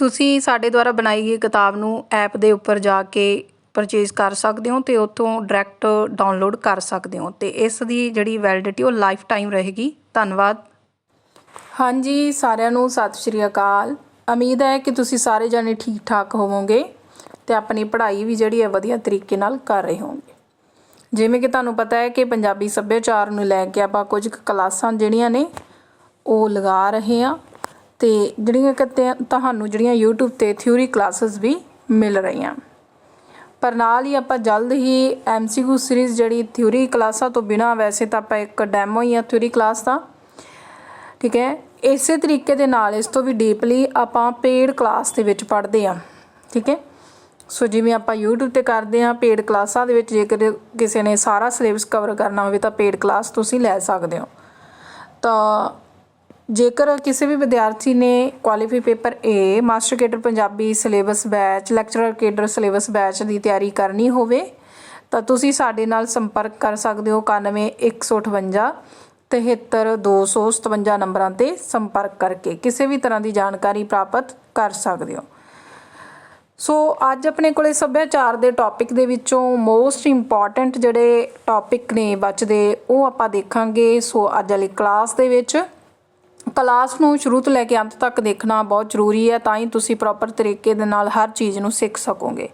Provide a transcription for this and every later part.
ਤੁਸੀਂ ਸਾਡੇ ਦੁਆਰਾ ਬਣਾਈ ਗਈ ਕਿਤਾਬ ਨੂੰ ਐਪ ਦੇ ਉੱਪਰ ਜਾ ਕੇ ਪਰਚੇਜ਼ ਕਰ ਸਕਦੇ ਹੋ ਅਤੇ ਉੱਥੋਂ ਡਾਇਰੈਕਟ ਡਾਊਨਲੋਡ ਕਰ ਸਕਦੇ ਹੋ ਅਤੇ ਇਸ ਦੀ ਜਿਹੜੀ ਵੈਲਿਡਿਟੀ ਉਹ ਲਾਈਫ ਟਾਈਮ ਰਹੇਗੀ। ਧੰਨਵਾਦ। ਹਾਂਜੀ, ਸਾਰਿਆਂ ਨੂੰ ਸਤਿ ਸ਼੍ਰੀ ਅਕਾਲ। ਉਮੀਦ ਹੈ ਕਿ ਤੁਸੀਂ ਸਾਰੇ ਜਾਣੇ ਠੀਕ ਠਾਕ ਹੋਵੋਗੇ ਤੇ ਆਪਣੀ ਪੜ੍ਹਾਈ ਵੀ ਜਿਹੜੀ ਹੈ ਵਧੀਆ ਤਰੀਕੇ ਨਾਲ ਕਰ ਰਹੇ ਹੋਵੋਗੇ। ਜਿਵੇਂ ਕਿ ਤੁਹਾਨੂੰ ਪਤਾ ਹੈ ਕਿ ਪੰਜਾਬੀ ਸੱਭਿਆਚਾਰ ਨੂੰ ਲੈ ਕੇ ਆਪਾਂ ਕੁਝ ਕੁ ਕਲਾਸਾਂ ਜਿਹੜੀਆਂ ਨੇ ਉਹ ਲਗਾ ਰਹੇ ਆ ਤੇ ਜਿਹੜੀਆਂ ਕਿ ਤੁਹਾਨੂੰ ਜਿਹੜੀਆਂ YouTube ਤੇ ਥਿਊਰੀ ਕਲਾਸਿਸ ਵੀ ਮਿਲ ਰਹੀਆਂ। ਪਰ ਨਾਲ ਹੀ ਆਪਾਂ ਜਲਦ ਹੀ MCQ ਸੀਰੀਜ਼ ਜਿਹੜੀ ਥਿਊਰੀ ਕਲਾਸਾਂ ਤੋਂ ਬਿਨਾ ਵੈਸੇ ਤਾਂ ਆਪਾਂ ਇੱਕ ਡੈਮੋ ਹੀ ਆ ਥਿਊਰੀ ਕਲਾਸ ਦਾ। ਠੀਕ ਹੈ? ਇਸੇ ਤਰੀਕੇ ਦੇ ਨਾਲ ਇਸ ਤੋਂ ਵੀ ਡੀਪਲੀ ਆਪਾਂ ਪੇਡ ਕਲਾਸ ਦੇ ਵਿੱਚ ਪੜ੍ਹਦੇ ਆ। ਠੀਕ ਹੈ? ਸੋ ਜਿਵੇਂ ਆਪਾਂ YouTube ਤੇ ਕਰਦੇ ਆ ਪੇਡ ਕਲਾਸਾਂ ਦੇ ਵਿੱਚ ਜੇਕਰ ਕਿਸੇ ਨੇ ਸਾਰਾ ਸਿਲੇਬਸ ਕਵਰ ਕਰਨਾ ਹੋਵੇ ਤਾਂ ਪੇਡ ਕਲਾਸ ਤੁਸੀਂ ਲੈ ਸਕਦੇ ਹੋ। ਤਾਂ ਜੇਕਰ ਕਿਸੇ ਵੀ ਵਿਦਿਆਰਥੀ ਨੇ qualify paper A master cadre Punjabi syllabus batch lecturer cadre syllabus batch ਦੀ ਤਿਆਰੀ ਕਰਨੀ ਹੋਵੇ, ਤਾਂ ਤੁਸੀਂ ਸਾਡੇ ਨਾਲ ਸੰਪਰਕ ਕਰ ਸਕਦੇ ਹੋ 91158 73257 ਨੰਬਰਾਂ ਤੇ ਸੰਪਰਕ ਕਰਕੇ ਕਿਸੇ ਵੀ ਤਰ੍ਹਾਂ ਦੀ ਜਾਣਕਾਰੀ ਪ੍ਰਾਪਤ ਕਰ ਸਕਦੇ ਹੋ। ਸੋ ਅੱਜ ਆਪਣੇ ਕੋਲੇ ਸੱਭਿਆਚਾਰ ਦੇ ਟੌਪਿਕ ਦੇ ਵਿੱਚੋਂ ਮੋਸਟ ਇੰਪੋਰਟੈਂਟ ਜਿਹੜੇ ਟੌਪਿਕ ਨੇ ਬਚਦੇ, ਉਹ ਆਪਾਂ ਦੇਖਾਂਗੇ। ਸੋ ਅੱਜ ਵਾਲੀ ਕਲਾਸ ਦੇ ਵਿੱਚ ਕਲਾਸ ਨੂੰ ਸ਼ੁਰੂ ਤੋਂ ਲੈ ਕੇ ਅੰਤ ਤੱਕ ਦੇਖਣਾ ਬਹੁਤ ਜ਼ਰੂਰੀ ਹੈ, ਤਾਂ ਹੀ ਤੁਸੀਂ ਪ੍ਰੋਪਰ ਤਰੀਕੇ ਦੇ ਨਾਲ ਹਰ ਚੀਜ਼ ਨੂੰ ਸਿੱਖ ਸਕੋਗੇ।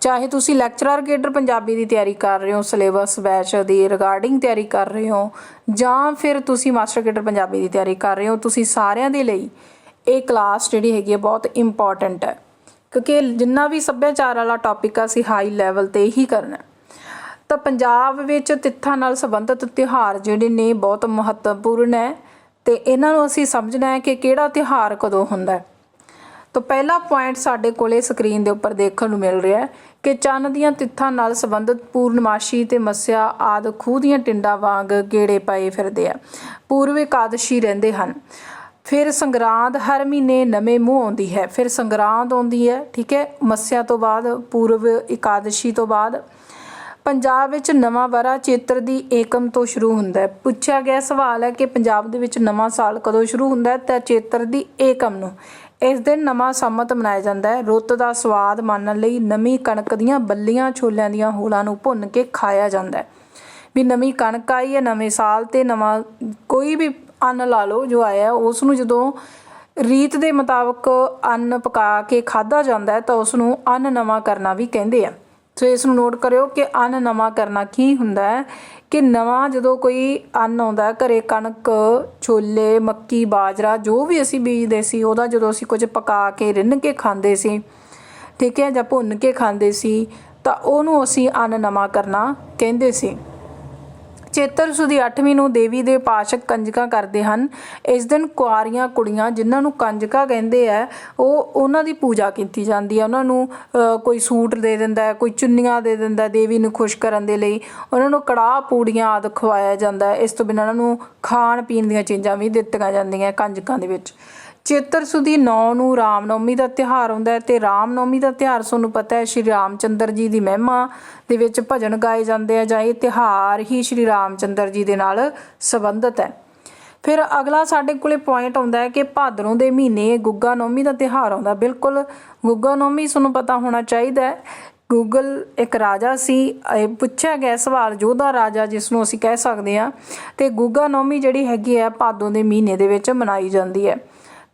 ਚਾਹੇ ਤੁਸੀਂ ਲੈਕਚਰਰ ਕੇਡਰ ਪੰਜਾਬੀ ਦੀ ਤਿਆਰੀ ਕਰ ਰਹੇ ਹੋ ਸਿਲੇਬਸ ਬੈਚ ਦੀ ਰਿਗਾਰਡਿੰਗ ਤਿਆਰੀ ਕਰ ਰਹੇ ਹੋ, ਜਾਂ ਫਿਰ ਤੁਸੀਂ ਮਾਸਟਰ ਕੇਡਰ ਪੰਜਾਬੀ ਦੀ ਤਿਆਰੀ ਕਰ ਰਹੇ ਹੋ, ਤੁਸੀਂ ਸਾਰਿਆਂ ਦੇ ਲਈ ਇਹ ਕਲਾਸ ਜਿਹੜੀ ਹੈਗੀ ਹੈ ਬਹੁਤ ਇੰਪੋਰਟੈਂਟ ਹੈ। ਕਿਉਂਕਿ ਜਿੰਨਾ ਵੀ ਸੱਭਿਆਚਾਰ ਵਾਲਾ ਟੌਪਿਕ ਆ, ਅਸੀਂ ਹਾਈ ਲੈਵਲ ਤੇ ਹੀ ਕਰਨਾ ਤਾਂ ਪੰਜਾਬ ਵਿੱਚ ਤਿੱਥਾਂ ਨਾਲ ਸੰਬੰਧਿਤ ਤਿਉਹਾਰ ਜਿਹੜੇ ਨੇ ਬਹੁਤ ਮਹੱਤਵਪੂਰਨ ਹੈ। ਤੇ ਇਹਨਾਂ ਨੂੰ ਅਸੀਂ ਸਮਝਣਾ ਹੈ ਕਿ ਕਿਹੜਾ ਤਿਉਹਾਰ ਕਦੋਂ ਹੁੰਦਾ ਹੈ। ਤਾਂ ਪਹਿਲਾ ਪੁਆਇੰਟ ਸਾਡੇ ਕੋਲੇ ਸਕਰੀਨ ਦੇ ਉੱਪਰ ਦੇਖਣ ਨੂੰ ਮਿਲ ਰਿਹਾ ਹੈ ਕਿ ਚੰਨ ਦੀਆਂ ਤਿੱਥਾਂ ਨਾਲ ਸੰਬੰਧਿਤ ਪੂਰਨਮਾਸ਼ੀ ਤੇ ਮੱਸਿਆ ਆਦ ਖੂਹ ਦੀਆਂ ਟਿੰਡਾਂ ਵਾਂਗ ਗੇੜੇ ਪਏ ਫਿਰਦੇ ਆ। ਪੂਰਵ ਇਕਾਦਸ਼ੀ ਰਹਿੰਦੇ ਹਨ। ਫਿਰ ਸੰਗਰਾਂਦ ਹਰ ਮਹੀਨੇ ਨਵੇਂ ਮੂੰਹ ਆਉਂਦੀ ਹੈ। ਫਿਰ ਸੰਗਰਾਂਦ ਆਉਂਦੀ ਹੈ, ਠੀਕ ਹੈ, ਮੱਸਿਆ ਤੋਂ ਬਾਅਦ, ਪੂਰਵ ਇਕਾਦਸ਼ੀ ਤੋਂ ਬਾਅਦ। ਪੰਜਾਬ ਵਿੱਚ ਨਵਾਂ ਵਰਾ ਚੇਤਰ ਦੀ ਏਕਮ ਤੋਂ ਸ਼ੁਰੂ ਹੁੰਦਾ ਹੈ। ਪੁੱਛਿਆ ਗਿਆ ਸਵਾਲ ਹੈ ਕਿ ਪੰਜਾਬ ਦੇ ਵਿੱਚ ਨਵਾਂ ਸਾਲ ਕਦੋਂ ਸ਼ੁਰੂ ਹੁੰਦਾ ਹੈ ਤਾਂ ਚੇਤਰ ਦੀ ਏਕਮ ਨੂੰ। ਇਸ ਦਿਨ ਨਵਾਂ ਸੰਮਤ ਮਨਾਇਆ ਜਾਂਦਾ ਹੈ। ਰੁੱਤ ਦਾ ਸਵਾਦ ਮਾਣਨ ਲਈ ਨਵੀਂ ਕਣਕ ਦੀਆਂ ਬੱਲੀਆਂ ਛੋਲਿਆਂ ਦੀਆਂ ਹੋਲਾਂ ਨੂੰ ਭੁੰਨ ਕੇ ਖਾਇਆ ਜਾਂਦਾ ਹੈ। ਵੀ ਨਵੀਂ ਕਣਕ ਆਈ ਹੈ ਨਵੇਂ ਸਾਲ ਤੇ ਨਵਾਂ ਕੋਈ ਵੀ ਅੰਨ ਲਾ ਲਓ ਜੋ ਆਇਆ, ਉਸ ਨੂੰ ਜਦੋਂ ਰੀਤ ਦੇ ਮੁਤਾਬਕ ਅੰਨ ਪਕਾ ਕੇ ਖਾਦਾ ਜਾਂਦਾ ਹੈ ਤਾਂ ਉਸ ਨੂੰ ਅੰਨ ਨਵਾਂ ਕਰਨਾ ਵੀ ਕਹਿੰਦੇ ਆ। ਸੋ ਇਸ ਨੂੰ ਨੋਟ ਕਰਿਓ ਕਿ ਅੰਨ ਨਵਾਂ ਕਰਨਾ ਕੀ ਹੁੰਦਾ ਹੈ? ਕਿ ਨਵਾਂ ਜਦੋਂ ਕੋਈ ਅੰਨ ਆਉਂਦਾ ਹੈ, ਘਰੇ ਕਣਕ ਛੋਲੇ ਮੱਕੀ ਬਾਜਰਾ ਜੋ ਵੀ ਅਸੀਂ ਬੀਜਦੇ ਸੀ ਉਹਦਾ ਜਦੋਂ ਅਸੀਂ ਕੁਝ ਪਕਾ ਕੇ ਰਿੰਨ ਕੇ ਖਾਂਦੇ ਸੀ ਠੀਕ ਹੈ ਜਾਂ ਭੁੰਨ ਕੇ ਖਾਂਦੇ ਸੀ ਤਾਂ ਉਹਨੂੰ ਅਸੀਂ ਅੰਨ ਨਵਾਂ ਕਰਨਾ ਕਹਿੰਦੇ ਸੀ। ਚੇਤਰ ਸੁਦੀ 8ਵੀਂ ਨੂੰ ਦੇਵੀ ਦੇ ਪਾਸ਼ਕ ਕੰਜਕਾਂ ਕਰਦੇ ਹਨ। ਇਸ ਦਿਨ ਕੁਆਰੀਆਂ ਕੁੜੀਆਂ ਜਿਨ੍ਹਾਂ ਨੂੰ ਕੰਜਕਾਂ ਕਹਿੰਦੇ ਆ, ਉਹ ਉਹਨਾਂ ਦੀ ਪੂਜਾ ਕੀਤੀ ਜਾਂਦੀ ਹੈ ਉਹਨਾਂ ਨੂੰ ਕੋਈ ਸੂਟ ਦੇ ਦਿੰਦਾ ਕੋਈ ਚੁੰਨੀਆਂ ਦੇ ਦਿੰਦਾ ਦੇਵੀ ਨੂੰ ਖੁਸ਼ ਕਰਨ ਦੇ ਲਈ। ਉਹਨਾਂ ਨੂੰ ਕੜਾਹ ਪੂੜੀਆਂ ਆਦਿ ਖਵਾਇਆ ਜਾਂਦਾ ਇਸ ਤੋਂ ਬਿਨਾਂ ਉਹਨਾਂ ਨੂੰ ਖਾਣ ਪੀਣ ਦੀਆਂ ਚੀਜ਼ਾਂ ਵੀ ਦਿੱਤੀਆਂ ਜਾਂਦੀਆਂ ਕੰਜਕਾਂ ਦੇ ਵਿੱਚ। ਚੇਤਰ ਸੁਦੀ 9 ਨੂੰ ਰਾਮਨੌਮੀ ਦਾ ਤਿਉਹਾਰ ਆਉਂਦਾ ਹੈ ਤੇ ਰਾਮਨੌਮੀ ਦਾ ਤਿਉਹਾਰ ਤੁਹਾਨੂੰ ਪਤਾ ਹੈ, ਸ਼੍ਰੀ ਰਾਮਚੰਦਰ ਜੀ ਦੀ ਮਹਿਮਾ ਦੇ ਵਿੱਚ ਭਜਨ ਗਾਏ ਜਾਂਦੇ ਆ ਜਾਂ ਇਹ ਤਿਉਹਾਰ ਹੀ ਸ਼੍ਰੀ ਰਾਮਚੰਦਰ ਜੀ ਦੇ ਨਾਲ ਸੰਬੰਧਿਤ ਹੈ। ਫਿਰ ਅਗਲਾ ਸਾਡੇ ਕੋਲੇ ਪੁਆਇੰਟ ਆਉਂਦਾ ਹੈ ਕਿ ਭਾਦਰੋਂ ਦੇ ਮਹੀਨੇ ਗੁੱਗਾ ਨੌਮੀ ਦਾ ਤਿਉਹਾਰ ਆਉਂਦਾ ਬਿਲਕੁਲ ਗੁੱਗਾ ਨੌਮੀ ਤੁਹਾਨੂੰ ਪਤਾ ਹੋਣਾ ਚਾਹੀਦਾ ਹੈ। ਗੂਗਲ ਇੱਕ ਰਾਜਾ ਸੀ, ਇਹ ਪੁੱਛਿਆ ਗਿਆ ਸਵਾਲ ਜੋਧਾ ਰਾਜਾ ਜਿਸ ਨੂੰ ਅਸੀਂ ਕਹਿ ਸਕਦੇ ਹਾਂ, ਤੇ ਗੁੱਗਾ ਨੌਮੀ ਜਿਹੜੀ ਹੈਗੀ ਹੈ, ਭਾਦੋਂ ਦੇ ਮਹੀਨੇ ਦੇ ਵਿੱਚ ਮਨਾਈ ਜਾਂਦੀ ਹੈ।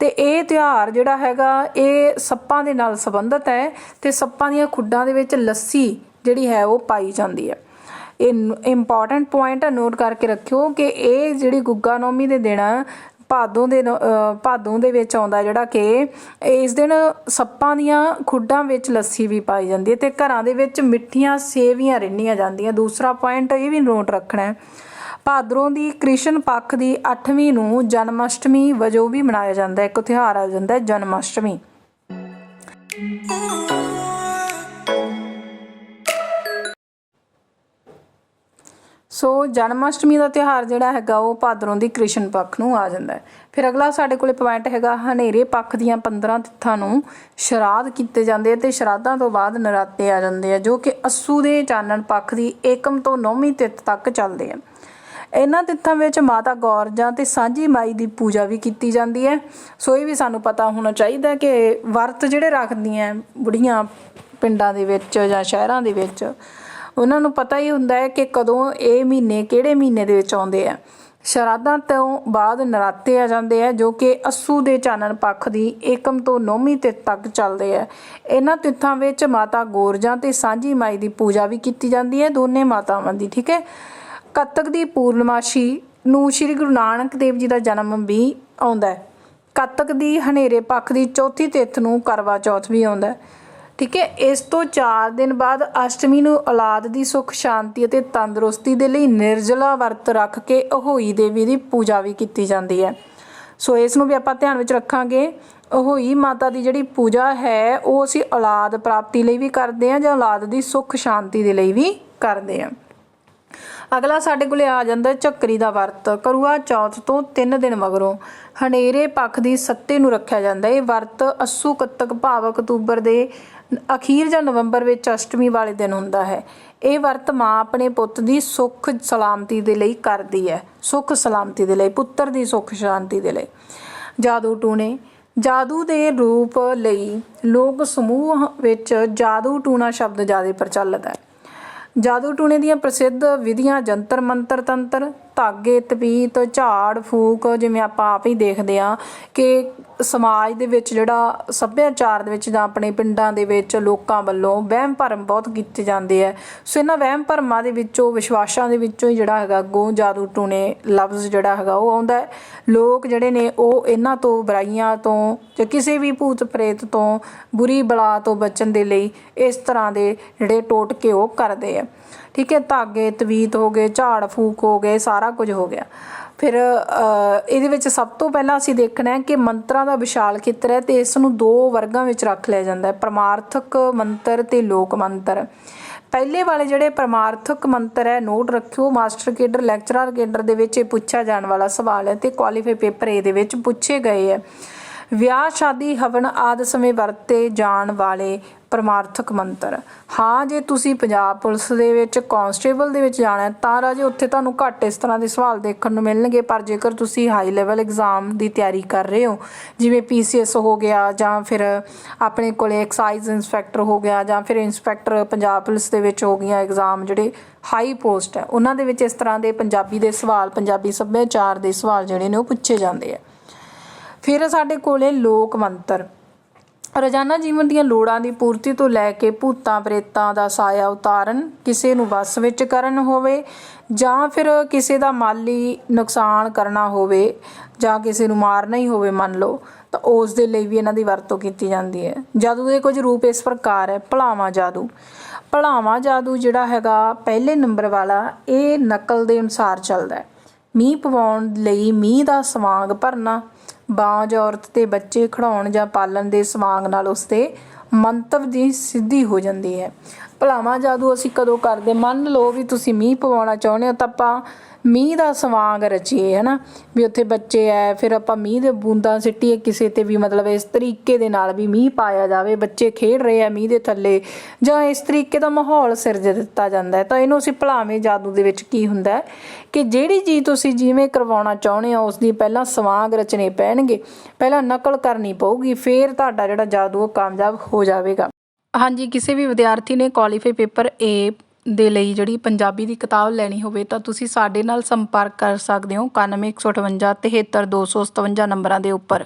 ਤੇ ਇਹ ਤਿਉਹਾਰ ਜਿਹੜਾ ਹੈਗਾ, ਇਹ ਸੱਪਾਂ ਦੇ ਨਾਲ ਸੰਬੰਧਿਤ ਹੈ ਤੇ ਸੱਪਾਂ ਦੀਆਂ ਖੁੱਡਾਂ ਦੇ ਵਿੱਚ ਲੱਸੀ ਜਿਹੜੀ ਹੈ ਉਹ ਪਾਈ ਜਾਂਦੀ ਹੈ। ਇਹ ਇੰਪੋਰਟੈਂਟ ਪੁਆਇੰਟ ਹੈ ਨੋਟ ਕਰਕੇ ਰੱਖਿਓ ਕਿ ਇਹ ਜਿਹੜੀ ਗੁੱਗਾ ਨੌਮੀ ਦੇ ਦਿਨ ਭਾਦੋਂ ਦੇ ਨ- ਭਾਦੋਂ ਦੇ ਵਿੱਚ ਆਉਂਦਾ ਜਿਹੜਾ ਕਿ ਇਸ ਦਿਨ ਸੱਪਾਂ ਦੀਆਂ ਖੁੱਡਾਂ ਵਿੱਚ ਲੱਸੀ ਵੀ ਪਾਈ ਜਾਂਦੀ ਹੈ ਤੇ ਘਰਾਂ ਦੇ ਵਿੱਚ ਮਿੱਠੀਆਂ ਸੇਵੀਆਂ ਰਿੰਨੀਆਂ ਜਾਂਦੀਆਂ। ਦੂਸਰਾ ਪੁਆਇੰਟ ਇਹ ਵੀ ਨੋਟ ਰੱਖਣਾ ਹੈ ਭਾਦਰੋਂ ਦੀ ਕ੍ਰਿਸ਼ਨ ਪੱਖ ਦੀ 8ਵੀਂ ਨੂੰ ਜਨਮਸ਼ਟਮੀ ਵਜੋਂ ਵੀ ਮਨਾਇਆ ਜਾਂਦਾ ਹੈ। ਇੱਕ ਤਿਉਹਾਰ ਆ ਜਾਂਦਾ ਹੈ ਜਨਮਸ਼ਟਮੀ ਸੋ ਜਨਮਸ਼ਟਮੀ ਦਾ ਤਿਉਹਾਰ ਜਿਹੜਾ ਹੈਗਾ, ਉਹ ਭਾਦਰੋਂ ਦੀ ਕ੍ਰਿਸ਼ਨ ਪੱਖ ਨੂੰ ਆ ਜਾਂਦਾ ਹੈ। ਫਿਰ ਅਗਲਾ ਸਾਡੇ ਕੋਲੇ ਪੁਆਇੰਟ ਹੈਗਾ, ਹਨੇਰੇ ਪੱਖ ਦੀਆਂ 15 ਤਿੱਥਾਂ ਨੂੰ ਸ਼ਰਾਧ ਕੀਤੇ ਜਾਂਦੇ ਤੇ ਸ਼ਰਾਧਾਂ ਤੋਂ ਬਾਅਦ ਨਰਾਤੇ ਆ ਜਾਂਦੇ ਆ, ਜੋ ਕਿ ਅਸੂ ਦੇ ਚਾਨਣ ਪੱਖ ਦੀ ਏਕਮ ਤੋਂ ਨੌਵੀਂ ਤਿੱਥ ਤੱਕ ਚੱਲਦੇ ਆ। ਇਹਨਾਂ ਤਿੱਥਾਂ ਵਿੱਚ ਮਾਤਾ ਗੌਰਜਾਂ ਤੇ ਸਾਂਝੀ ਮਾਈ ਦੀ ਪੂਜਾ ਵੀ ਕੀਤੀ ਜਾਂਦੀ ਹੈ। ਸੋ ਇਹ ਵੀ ਸਾਨੂੰ ਪਤਾ ਹੋਣਾ ਚਾਹੀਦਾ ਕਿ ਵਰਤ ਜਿਹੜੇ ਰੱਖਦੀਆਂ ਬੁੜੀਆਂ ਪਿੰਡਾਂ ਦੇ ਵਿੱਚ ਜਾਂ ਸ਼ਹਿਰਾਂ ਦੇ ਵਿੱਚ, ਉਹਨਾਂ ਨੂੰ ਪਤਾ ਹੀ ਹੁੰਦਾ ਹੈ ਕਿ ਕਦੋਂ ਇਹ ਮਹੀਨੇ ਕਿਹੜੇ ਮਹੀਨੇ ਦੇ ਵਿੱਚ ਆਉਂਦੇ ਆ। ਸ਼ਰਾਧਾਂ ਤੋਂ ਬਾਅਦ ਨਰਾਤੇ ਆ ਜਾਂਦੇ ਆ, ਜੋ ਕਿ ਅੱਸੂ ਦੇ ਚਾਨਣ ਪੱਖ ਦੀ ਏਕਮ ਤੋਂ ਨੌਵੀਂ ਤਿੱਥ ਤੱਕ ਚੱਲਦੇ ਆ। ਇਹਨਾਂ ਤਿੱਥਾਂ ਵਿੱਚ ਮਾਤਾ ਗੋਰਜਾਂ ਤੇ ਸਾਂਝੀ ਮਾਈ ਦੀ ਪੂਜਾ ਵੀ ਕੀਤੀ ਜਾਂਦੀ ਹੈ, ਦੋਨੇ ਮਾਤਾਵਾਂ ਦੀ, ਠੀਕ ਹੈ? ਕੱਤਕ ਦੀ ਪੂਰਨਮਾਸ਼ੀ ਨੂੰ ਸ੍ਰੀ ਗੁਰੂ ਨਾਨਕ ਦੇਵ ਜੀ ਦਾ ਜਨਮ ਵੀ ਆਉਂਦਾ ਹੈ। ਕੱਤਕ ਦੀ ਹਨੇਰੇ ਪੱਖ ਦੀ ਚੌਥੀ ਤਿੱਥ ਨੂੰ ਕਰਵਾ ਚੌਥ ਵੀ ਆਉਂਦਾ ਠੀਕ ਹੈ, ਇਸ ਤੋਂ 4 ਦਿਨ ਬਾਅਦ ਅਸ਼ਟਮੀ ਨੂੰ ਔਲਾਦ ਦੀ ਸੁਖ, ਸ਼ਾਂਤੀ ਅਤੇ ਤੰਦਰੁਸਤੀ ਦੇ ਲਈ ਨਿਰਜਲਾ ਵਰਤ ਰੱਖ ਕੇ ਅਹੋਈ ਦੇਵੀ ਦੀ ਪੂਜਾ ਵੀ ਕੀਤੀ ਜਾਂਦੀ ਹੈ। ਸੋ ਇਸ ਨੂੰ ਵੀ ਆਪਾਂ ਧਿਆਨ ਵਿੱਚ ਰੱਖਾਂਗੇ। ਅਹੋਈ ਮਾਤਾ ਦੀ ਜਿਹੜੀ ਪੂਜਾ ਹੈ, ਉਹ ਅਸੀਂ ਔਲਾਦ ਪ੍ਰਾਪਤੀ ਲਈ ਵੀ ਕਰਦੇ ਹਾਂ ਜਾਂ ਔਲਾਦ ਦੀ ਸੁੱਖ, ਸ਼ਾਂਤੀ ਦੇ ਲਈ ਵੀ ਕਰਦੇ ਹਾਂ। ਅਗਲਾ ਸਾਡੇ ਕੋਲੇ ਆ ਜਾਂਦਾ ਹੈ ਝੱਕਰੀ ਦਾ ਵਰਤ। ਕਰੂਆ ਚੌਥ ਤੋਂ 3 ਦਿਨ ਮਗਰੋਂ। ਹਨੇਰੇ ਪੱਖ ਦੀ ਸੱਤੇ ਨੂੰ ਰੱਖਿਆ ਜਾਂਦਾ। ਇਹ ਵਰਤ ਅੱਸੂ ਕੱਤਕ ਭਾਵ ਅਕਤੂਬਰ ਦੇ ਅਖੀਰ ਜਾਂ ਨਵੰਬਰ ਵਿੱਚ ਅਸ਼ਟਮੀ ਵਾਲੇ ਦਿਨ ਹੁੰਦਾ ਹੈ। ਇਹ ਵਰਤ ਮਾਂ ਆਪਣੇ ਪੁੱਤ ਦੀ ਸੁੱਖ ਸਲਾਮਤੀ ਦੇ ਲਈ ਕਰਦੀ ਹੈ। ਸੁੱਖ ਸਲਾਮਤੀ ਦੇ ਲਈ, ਪੁੱਤਰ ਦੀ ਸੁੱਖ ਸ਼ਾਂਤੀ ਦੇ ਲਈ। ਜਾਦੂ ਟੂਣੇ। ਜਾਦੂ ਦੇ ਰੂਪ ਲਈ ਲੋਕ ਸਮੂਹ ਵਿੱਚ ਜਾਦੂ ਟੂਣਾ ਸ਼ਬਦ ਜ਼ਿਆਦਾ ਪ੍ਰਚਲਿਤ ਹੈ। ਜਾਦੂ ਟੂਣੇ ਦੀਆਂ ਪ੍ਰਸਿੱਧ ਵਿਧੀਆਂ ਜੰਤਰ ਮੰਤਰ ਤੰਤਰ ਧਾਗੇ ਤਪੀਤ ਝਾੜ, ਫੂਕ ਜਿਵੇਂ ਆਪਾਂ ਆਪ ਹੀ ਦੇਖਦੇ ਆ ਕਿ ਸਮਾਜ ਦੇ ਵਿੱਚ ਜਿਹੜਾ ਸੱਭਿਆਚਾਰ ਦੇ ਵਿੱਚ ਜਾਂ ਆਪਣੇ ਪਿੰਡਾਂ ਦੇ ਵਿੱਚ ਲੋਕਾਂ ਵੱਲੋਂ ਵਹਿਮ ਭਰਮ ਬਹੁਤ ਕੀਤੇ ਜਾਂਦੇ ਆ। ਸੋ ਇਹਨਾਂ ਵਹਿਮ ਭਰਮਾਂ ਦੇ ਵਿੱਚੋਂ, ਵਿਸ਼ਵਾਸਾਂ ਦੇ ਵਿੱਚੋਂ ਹੀ ਜਿਹੜਾ ਹੈਗਾ ਗੋ ਜਾਦੂ ਟੂਣੇ ਲਫ਼ਜ਼ ਜਿਹੜਾ ਹੈਗਾ ਉਹ ਆਉਂਦਾ ਲੋਕ ਜਿਹੜੇ ਨੇ ਉਹ ਇਹਨਾਂ ਤੋਂ ਬੁਰਾਈਆਂ ਤੋਂ ਜਾਂ ਕਿਸੇ ਵੀ ਭੂਤ ਪ੍ਰੇਤ ਤੋਂ ਬੁਰੀ ਬਲਾ ਤੋਂ ਬਚਣ ਦੇ ਲਈ ਇਸ ਤਰ੍ਹਾਂ ਦੇ ਜਿਹੜੇ ਟੋਟਕੇ ਉਹ ਕਰਦੇ ਆ। ਠੀਕ ਹੈ, ਧਾਗੇ, ਤਵੀਤ ਹੋ ਗਏ, ਝਾੜ ਫੂਕ ਹੋ ਗਏ, ਸਾਰਾ ਕੁਝ ਹੋ ਗਿਆ। ਫਿਰ ਇਹਦੇ ਵਿੱਚ ਸਭ ਤੋਂ ਪਹਿਲਾਂ ਅਸੀਂ ਦੇਖਣਾ ਹੈ ਕਿ ਮੰਤਰਾਂ ਦਾ ਵਿਸ਼ਾਲ ਖੇਤਰ ਹੈ ਤੇ ਇਸ ਨੂੰ ਦੋ ਵਰਗਾਂ ਵਿੱਚ ਰੱਖ ਲਿਆ ਜਾਂਦਾ ਹੈ, ਪਰਮਾਰਥਕ ਮੰਤਰ ਤੇ ਲੋਕ ਮੰਤਰ। ਪਹਿਲੇ ਵਾਲੇ ਜਿਹੜੇ ਪਰਮਾਰਥਕ ਮੰਤਰ ਹੈ ਨੋਟ ਰੱਖਿਓ, ਮਾਸਟਰ ਕੇਡਰ, ਲੈਕਚਰਰ ਕੇਡਰ ਦੇ ਵਿੱਚ ਇਹ ਪੁੱਛਿਆ ਜਾਣ ਵਾਲਾ ਸਵਾਲ ਹੈ ਤੇ ਕੁਆਲੀਫਾਈ ਪੇਪਰ ਇਹਦੇ ਵਿੱਚ ਪੁੱਛੇ ਗਏ ਹੈ। ਵਿਆਹ, ਸ਼ਾਦੀ, ਹਵਨ ਆਦਿ ਸਮੇਂ ਵਰਤੇ ਜਾਣ ਵਾਲੇ ਪਰਮਾਰਥਕ ਮੰਤਰ। ਹਾਂ, ਜੇ ਤੁਸੀਂ ਪੰਜਾਬ ਪੁਲਿਸ ਦੇ ਵਿੱਚ, ਕਾਂਸਟੇਬਲ ਦੇ ਵਿੱਚ ਜਾਣਾ ਹੈ, ਤਾਂ ਰਾਜੇ ਉੱਥੇ ਤੁਹਾਨੂੰ ਘੱਟ ਇਸ ਤਰ੍ਹਾਂ ਦੇ ਸਵਾਲ ਦੇਖਣ ਨੂੰ ਮਿਲਣਗੇ। ਪਰ ਜੇਕਰ ਤੁਸੀਂ ਹਾਈ ਲੈਵਲ ਐਗਜ਼ਾਮ ਦੀ ਤਿਆਰੀ ਕਰ ਰਹੇ ਹੋ, ਜਿਵੇਂ ਪੀਸੀਐਸ ਹੋ ਗਿਆ ਜਾਂ ਫਿਰ ਆਪਣੇ ਕੋਲੇ ਐਕਸਾਈਜ਼ ਇਨਸਪੈਕਟਰ ਹੋ ਗਿਆ ਜਾਂ ਫਿਰ ਇਨਸਪੈਕਟਰ ਪੰਜਾਬ ਪੁਲਿਸ ਦੇ ਵਿੱਚ ਹੋ ਗਈਆਂ ਐਗਜ਼ਾਮ ਜਿਹੜੇ ਹਾਈ ਪੋਸਟ ਹੈ, ਉਹਨਾਂ ਦੇ ਵਿੱਚ ਇਸ ਤਰ੍ਹਾਂ ਦੇ ਪੰਜਾਬੀ ਦੇ ਸਵਾਲ, ਪੰਜਾਬੀ ਸੱਭਿਆਚਾਰ ਦੇ ਸਵਾਲ ਜਿਹੜੇ ਨੇ ਉਹ ਪੁੱਛੇ ਜਾਂਦੇ ਆ। ਫਿਰ ਸਾਡੇ ਕੋਲੇ ਲੋਕ ਮੰਤਰ। ਰੋਜ਼ਾਨਾ ਜੀਵਨ ਦੀਆਂ ਲੋੜਾਂ ਦੀ ਪੂਰਤੀ ਤੋਂ ਲੈ ਕੇ ਭੂਤਾਂ, ਪ੍ਰੇਤਾਂ ਦਾ ਸਾਇਆ ਉਤਾਰਨ ਕਿਸੇ ਨੂੰ ਵਸ ਵਿੱਚ ਕਰਨ ਹੋਵੇ ਜਾਂ ਫਿਰ ਕਿਸੇ ਦਾ ਮਾਲੀ ਨੁਕਸਾਨ ਕਰਨਾ ਹੋਵੇ ਜਾਂ ਕਿਸੇ ਨੂੰ ਮਾਰਨਾ ਹੀ ਹੋਵੇ ਮੰਨ ਲਓ, ਤਾਂ ਉਸ ਦੇ ਲਈ ਵੀ ਇਹਨਾਂ ਦੀ ਵਰਤੋਂ ਕੀਤੀ ਜਾਂਦੀ ਹੈ। ਜਾਦੂ ਦੇ ਕੁਝ ਰੂਪ ਇਸ ਪ੍ਰਕਾਰ ਹੈ, ਭਲਾਵਾ ਜਾਦੂ। ਭਲਾਵਾ ਜਾਦੂ ਜਿਹੜਾ ਹੈਗਾ ਪਹਿਲੇ ਨੰਬਰ ਵਾਲਾ, ਇਹ ਨਕਲ ਦੇ ਅਨੁਸਾਰ ਚੱਲਦਾ ਹੈ। ਮੀਂਹ ਪਵਾਉਣ ਲਈ ਮੀਂਹ ਦਾ ਸਵਾਂਗ ਭਰਨਾ ਬਾਂਝ ਔਰਤ ਤੇ ਬੱਚੇ ਖੜਾਉਣ ਜਾਂ ਪਾਲਣ ਦੇ ਸਵਾਂਗ ਨਾਲ ਉਸਦੇ ਮੰਤਵ ਦੀ ਸਿੱਧੀ ਹੋ ਜਾਂਦੀ ਹੈ। ਭਲਾਵਾ ਜਾਦੂ ਅਸੀਂ ਕਦੋਂ ਕਰਦੇ? ਮੰਨ ਲਓ ਵੀ ਤੁਸੀਂ ਮੀਂਹ ਪਵਾਉਣਾ ਚਾਹੁੰਦੇ ਹੋ ਤਾਂ ਆਪਾਂ ਮੀਂਹ ਦਾ ਸਵਾਂਗ ਰਚੀਏ, ਹਨਾ? ਵੀ ਉੱਥੇ ਬੱਚੇ ਐ, ਫਿਰ ਆਪਾਂ ਮੀਂਹ ਦੇ ਬੂੰਦਾਂ ਸਿੱਟੀਏ ਕਿਸੇ ਤੇ ਵੀ, ਮਤਲਬ ਇਸ ਤਰੀਕੇ ਦੇ ਨਾਲ ਵੀ ਮੀਂਹ ਪਾਇਆ ਜਾਵੇ, ਬੱਚੇ ਖੇਡ ਰਹੇ ਆ ਮੀਂਹ ਦੇ ਥੱਲੇ, ਜਾਂ ਇਸ ਤਰੀਕੇ ਦਾ ਮਾਹੌਲ ਸਿਰਜ ਦਿੱਤਾ ਜਾਂਦਾ ਹੈ ਤਾਂ ਇਹਨੂੰ ਅਸੀਂ ਭਲਾਵੇਂ ਜਾਦੂ ਦੇ ਵਿੱਚ ਕੀ ਹੁੰਦਾ ਹੈ ਕਿ ਜਿਹੜੀ ਚੀਜ਼ ਤੁਸੀਂ ਜਿਵੇਂ ਕਰਵਾਉਣਾ ਚਾਹੁੰਦੇ ਹੋ ਉਸ ਦੀ ਪਹਿਲਾਂ ਸਵਾਂਗ ਰਚਨੇ ਪੈਣਗੇ, ਪਹਿਲਾਂ ਨਕਲ ਕਰਨੀ ਪਊਗੀ, ਫਿਰ ਤੁਹਾਡਾ ਜਿਹੜਾ ਜਾਦੂ ਉਹ ਕਾਮਯਾਬ ਹੋ ਜਾਵੇਗਾ। ਹਾਂਜੀ, ਕਿਸੇ ਵੀ ਵਿਦਿਆਰਥੀ ਨੇ ਕੁਆਲੀਫਾਈ ਪੇਪਰ A ਦੇ ਲਈ ਜਿਹੜੀ ਪੰਜਾਬੀ ਦੀ ਕਿਤਾਬ ਲੈਣੀ ਹੋਵੇ ਤਾਂ ਤੁਸੀਂ ਸਾਡੇ ਨਾਲ ਸੰਪਰਕ ਕਰ ਸਕਦੇ ਹੋ 9158 73257 ਨੰਬਰਾਂ ਦੇ ਉੱਪਰ।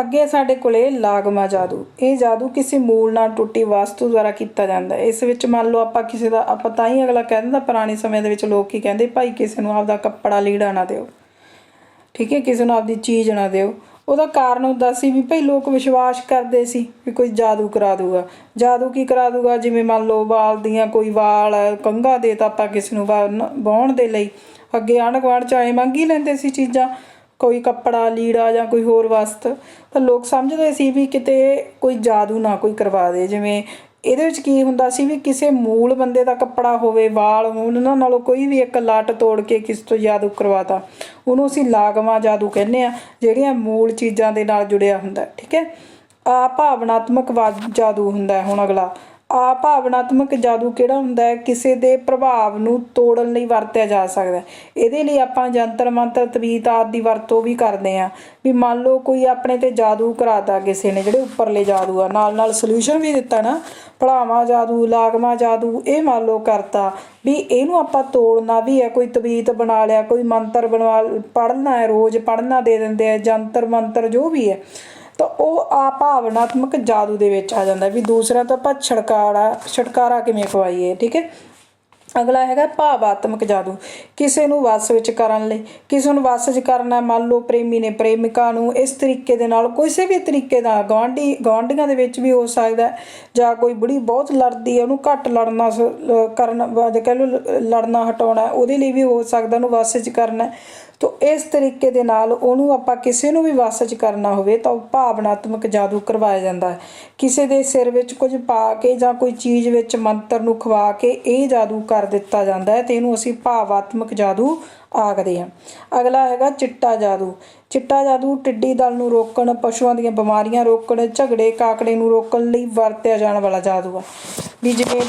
ਅੱਗੇ ਸਾਡੇ ਕੋਲੇ ਲਾਗਮਾ ਜਾਦੂ। ਇਹ ਜਾਦੂ ਕਿਸੇ ਮੂਲ ਨਾਲ ਟੁੱਟੀ ਵਸਤੂ ਦੁਆਰਾ ਕੀਤਾ ਜਾਂਦਾ। ਹੈ ਇਸ ਵਿੱਚ ਮੰਨ ਲਓ ਆਪਾਂ ਕਿਸੇ ਦਾ, ਆਪਾਂ ਤਾਂ ਹੀ ਅਗਲਾ ਕਹਿ ਦਿੰਦਾ ਪੁਰਾਣੇ ਸਮੇਂ ਦੇ ਵਿੱਚ ਲੋਕ ਕੀ ਕਹਿੰਦੇ, ਭਾਈ ਕਿਸੇ ਨੂੰ ਆਪਦਾ ਕੱਪੜਾ ਲੀੜਾ ਨਾ ਦਿਓ। ਠੀਕ ਹੈ, ਕਿਸੇ ਨੂੰ ਆਪਦੀ ਚੀਜ਼ ਨਾ ਦਿਓ। ਉਹਦਾ ਕਾਰਨ ਹੁੰਦਾ ਸੀ ਵੀ ਭਈ ਲੋਕ ਵਿਸ਼ਵਾਸ ਕਰਦੇ ਸੀ ਵੀ ਕੋਈ ਜਾਦੂ ਕਰਾ ਦੂਗਾ। ਜਾਦੂ ਕੀ ਕਰਾ ਦੂਗਾ? ਜਿਵੇਂ ਮੰਨ ਲਓ ਵਾਲ ਦੀਆਂ ਕੋਈ ਵਾਲ, ਕੰਘਾ ਦੇ ਤਾਂ ਆਪਾਂ ਕਿਸੇ ਨੂੰ ਵਾਹੁਣ ਦੇ ਲਈ। ਅੱਗੇ ਆਂਢ ਗੁਆਂਢ ਚ ਆਏ ਮੰਗ ਲੈਂਦੇ ਸੀ ਚੀਜ਼ਾਂ, ਕੋਈ ਕੱਪੜਾ, ਲੀੜਾ ਜਾਂ ਕੋਈ ਹੋਰ ਵਸਤ। ਤਾਂ ਲੋਕ ਸਮਝਦੇ ਸੀ ਵੀ ਕਿਤੇ ਕੋਈ ਜਾਦੂ ਨਾ ਕੋਈ ਕਰਵਾ ਦੇ। ਜਿਵੇਂ ਇਹਦੇ ਵਿੱਚ ਕੀ ਹੁੰਦਾ ਸੀ ਵੀ ਕਿਸੇ ਮੂਲ ਬੰਦੇ ਦਾ ਕੱਪੜਾ ਹੋਵੇ, ਵਾਲ ਉਹਨਾਂ ਨਾਲੋਂ ਕੋਈ ਵੀ ਇੱਕ ਲੱਟ ਤੋੜ ਕੇ ਕਿਸ ਤੋਂ ਜਾਦੂ ਕਰਵਾਤਾ, ਉਹਨੂੰ ਅਸੀਂ ਲਾਗਵਾ ਜਾਦੂ ਕਹਿੰਦੇ ਆ ਜਿਹੜੀਆਂ ਮੂਲ ਚੀਜ਼ਾਂ ਦੇ ਨਾਲ ਜੁੜਿਆ ਹੁੰਦਾ, ਠੀਕ ਹੈ? ਆ ਭਾਵਨਾਤਮਕ ਵਾ- ਜਾਦੂ ਹੁੰਦਾ ਹੁਣ ਅਗਲਾ। ਆ ਭਾਵਨਾਤਮਕ ਜਾਦੂ ਕਿਹੜਾ ਹੁੰਦਾ ਹੈ? ਕਿਸੇ ਦੇ ਪ੍ਰਭਾਵ ਨੂੰ ਤੋੜਨ ਲਈ ਵਰਤਿਆ ਜਾ ਸਕਦਾ ਹੈ। ਇਹਦੇ ਲਈ ਆਪਾਂ ਜੰਤਰ ਮੰਤਰ, ਤਵੀਤ ਆਦਿ ਦੀ ਵਰਤੋਂ ਵੀ ਕਰਦੇ ਆ ਵੀ ਮੰਨ ਲਓ ਕੋਈ ਆਪਣੇ ਤੇ ਜਾਦੂ ਕਰਾਤਾ ਕਿਸੇ ਨੇ, ਜਿਹੜੇ ਉੱਪਰਲੇ ਜਾਦੂ ਆ, ਨਾਲ ਨਾਲ ਸੋਲੂਸ਼ਨ ਵੀ ਦਿੱਤਾ ਨਾ ਪੜਾਵਾ ਜਾਦੂ, ਲਾਗਮਾ ਜਾਦੂ, ਇਹ ਮੰਨ ਲਓ ਕਰਤਾ। ਵੀ ਇਹਨੂੰ ਆਪਾਂ ਤੋੜਨਾ ਵੀ ਹੈ, ਕੋਈ ਤਵੀਤ ਬਣਾ ਲਿਆ, ਕੋਈ ਮੰਤਰ ਬਣਵਾ, ਪੜ੍ਹਨਾ ਹੈ, ਰੋਜ਼ ਪੜ੍ਹਨਾ ਦੇ ਦਿੰਦੇ ਆ ਜੰਤਰ ਮੰਤਰ ਜੋ ਵੀ ਹੈ। ਤਾਂ ਉਹ ਆ ਭਾਵਨਾਤਮਕ ਜਾਦੂ ਦੇ ਵਿੱਚ ਆ ਜਾਂਦਾ ਵੀ ਦੂਸਰਾ ਤਾਂ ਆਪਾਂ ਛੜਕਾਰਾ ਛਟਕਾਰਾ ਕਿਵੇਂ ਖਵਾਈਏ, ਠੀਕ ਹੈ? ਅਗਲਾ ਹੈਗਾ ਭਾਵਾਤਮਕ ਜਾਦੂ। ਕਿਸੇ ਨੂੰ ਵਸ ਵਿੱਚ ਕਰਨ ਲਈ, ਕਿਸੇ ਨੂੰ ਵਸ ਵਿੱਚ ਕਰਨਾ ਮੰਨ ਲਓ ਪ੍ਰੇਮੀ ਨੇ ਪ੍ਰੇਮਿਕਾ ਨੂੰ ਇਸ ਤਰੀਕੇ ਦੇ ਨਾਲ ਕਿਸੇ ਵੀ ਤਰੀਕੇ ਦਾ ਗਵਾਂਢੀ, ਗਵਾਂਢੀਆਂ ਦੇ ਵਿੱਚ ਵੀ ਹੋ ਸਕਦਾ ਜਾਂ ਕੋਈ ਬੁੜੀ ਬਹੁਤ ਲੜਦੀ ਹੈ, ਉਹਨੂੰ ਘੱਟ ਲੜਨਾ ਸ- ਲ- ਕਹਿ ਲਓ ਲ- ਲੜਨਾ ਹਟਾਉਣਾ ਉਹਦੇ ਲਈ ਵੀ ਹੋ ਸਕਦਾ, ਉਹਨੂੰ ਵਸ ਵਿੱਚ ਕਰਨਾ ਤੋ ਇਸ ਤਰੀਕੇ ਦੇ ਨਾਲ ਉਹਨੂੰ ਆਪਾਂ ਕਿਸੇ ਨੂੰ ਵੀ ਵਸ 'ਚ ਕਰਨਾ ਹੋਵੇ ਤਾਂ ਉਹ ਭਾਵਨਾਤਮਕ ਜਾਦੂ ਕਰਵਾਇਆ ਜਾਂਦਾ ਹੈ। ਕਿਸੇ ਦੇ ਸਿਰ ਵਿੱਚ ਕੁਝ ਪਾ ਕੇ ਜਾਂ ਕੋਈ ਚੀਜ਼ ਵਿੱਚ ਮੰਤਰ ਨੂੰ ਖਵਾ ਕੇ ਇਹ ਜਾਦੂ ਕਰ ਦਿੱਤਾ ਜਾਂਦਾ ਹੈ ਤੇ ਇਹਨੂੰ ਅਸੀਂ ਭਾਵਾਤਮਕ ਜਾਦੂ ਆਖਦੇ ਆ। ਅਗਲਾ ਹੈਗਾ ਚਿੱਟਾ ਜਾਦੂ। ਚਿੱਟਾ ਜਾਦੂ ਟਿੱਡੀ ਦਲ ਨੂੰ ਰੋਕਣ, ਪਸ਼ੂਆਂ ਦੀਆਂ ਬਿਮਾਰੀਆਂ ਰੋਕਣ, ਝਗੜੇ ਕਾਕੜੇ ਨੂੰ ਰੋਕਣ ਲਈ ਵਰਤਿਆ ਜਾਣ ਵਾਲਾ ਜਾਦੂ ਆ। ਵੀ ਜਿਵੇਂ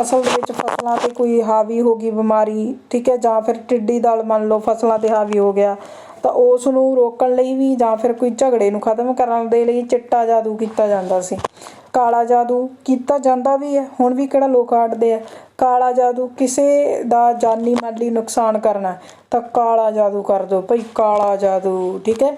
ਅਸਲ ਦੇ ਵਿੱਚ ਫਸਲਾਂ ਤੇ ਕੋਈ ਹਾਵੀ ਹੋ ਗਈ ਬਿਮਾਰੀ, ਠੀਕ ਹੈ, ਜਾਂ ਫਿਰ ਟਿੱਡੀ ਦਲ ਮੰਨ ਲਓ ਫਸਲਾਂ ਤੇ ਹਾਵੀ ਹੋ ਗਿਆ, ਤਾਂ ਉਸ ਨੂੰ ਰੋਕਣ ਲਈ ਵੀ ਜਾਂ ਫਿਰ ਕੋਈ ਝਗੜੇ ਨੂੰ ਖਤਮ ਕਰਨ ਦੇ ਲਈ ਚਿੱਟਾ ਜਾਦੂ ਕੀਤਾ ਜਾਂਦਾ ਸੀ। ਕਾਲਾ ਜਾਦੂ ਕੀਤਾ ਜਾਂਦਾ ਵੀ ਹੈ, ਹੁਣ ਵੀ ਕਿਹੜਾ ਲੋਕ ਆੜਦੇ ਆ? ਕਾਲਾ ਜਾਦੂ ਕਿਸੇ ਦਾ ਜਾਨੀ ਮਾਲੀ ਨੁਕਸਾਨ ਕਰਨਾ ਤਾਂ ਕਾਲਾ ਜਾਦੂ ਕਰ ਦੋ ਭਈ, ਕਾਲਾ ਜਾਦੂ, ਠੀਕ ਹੈ?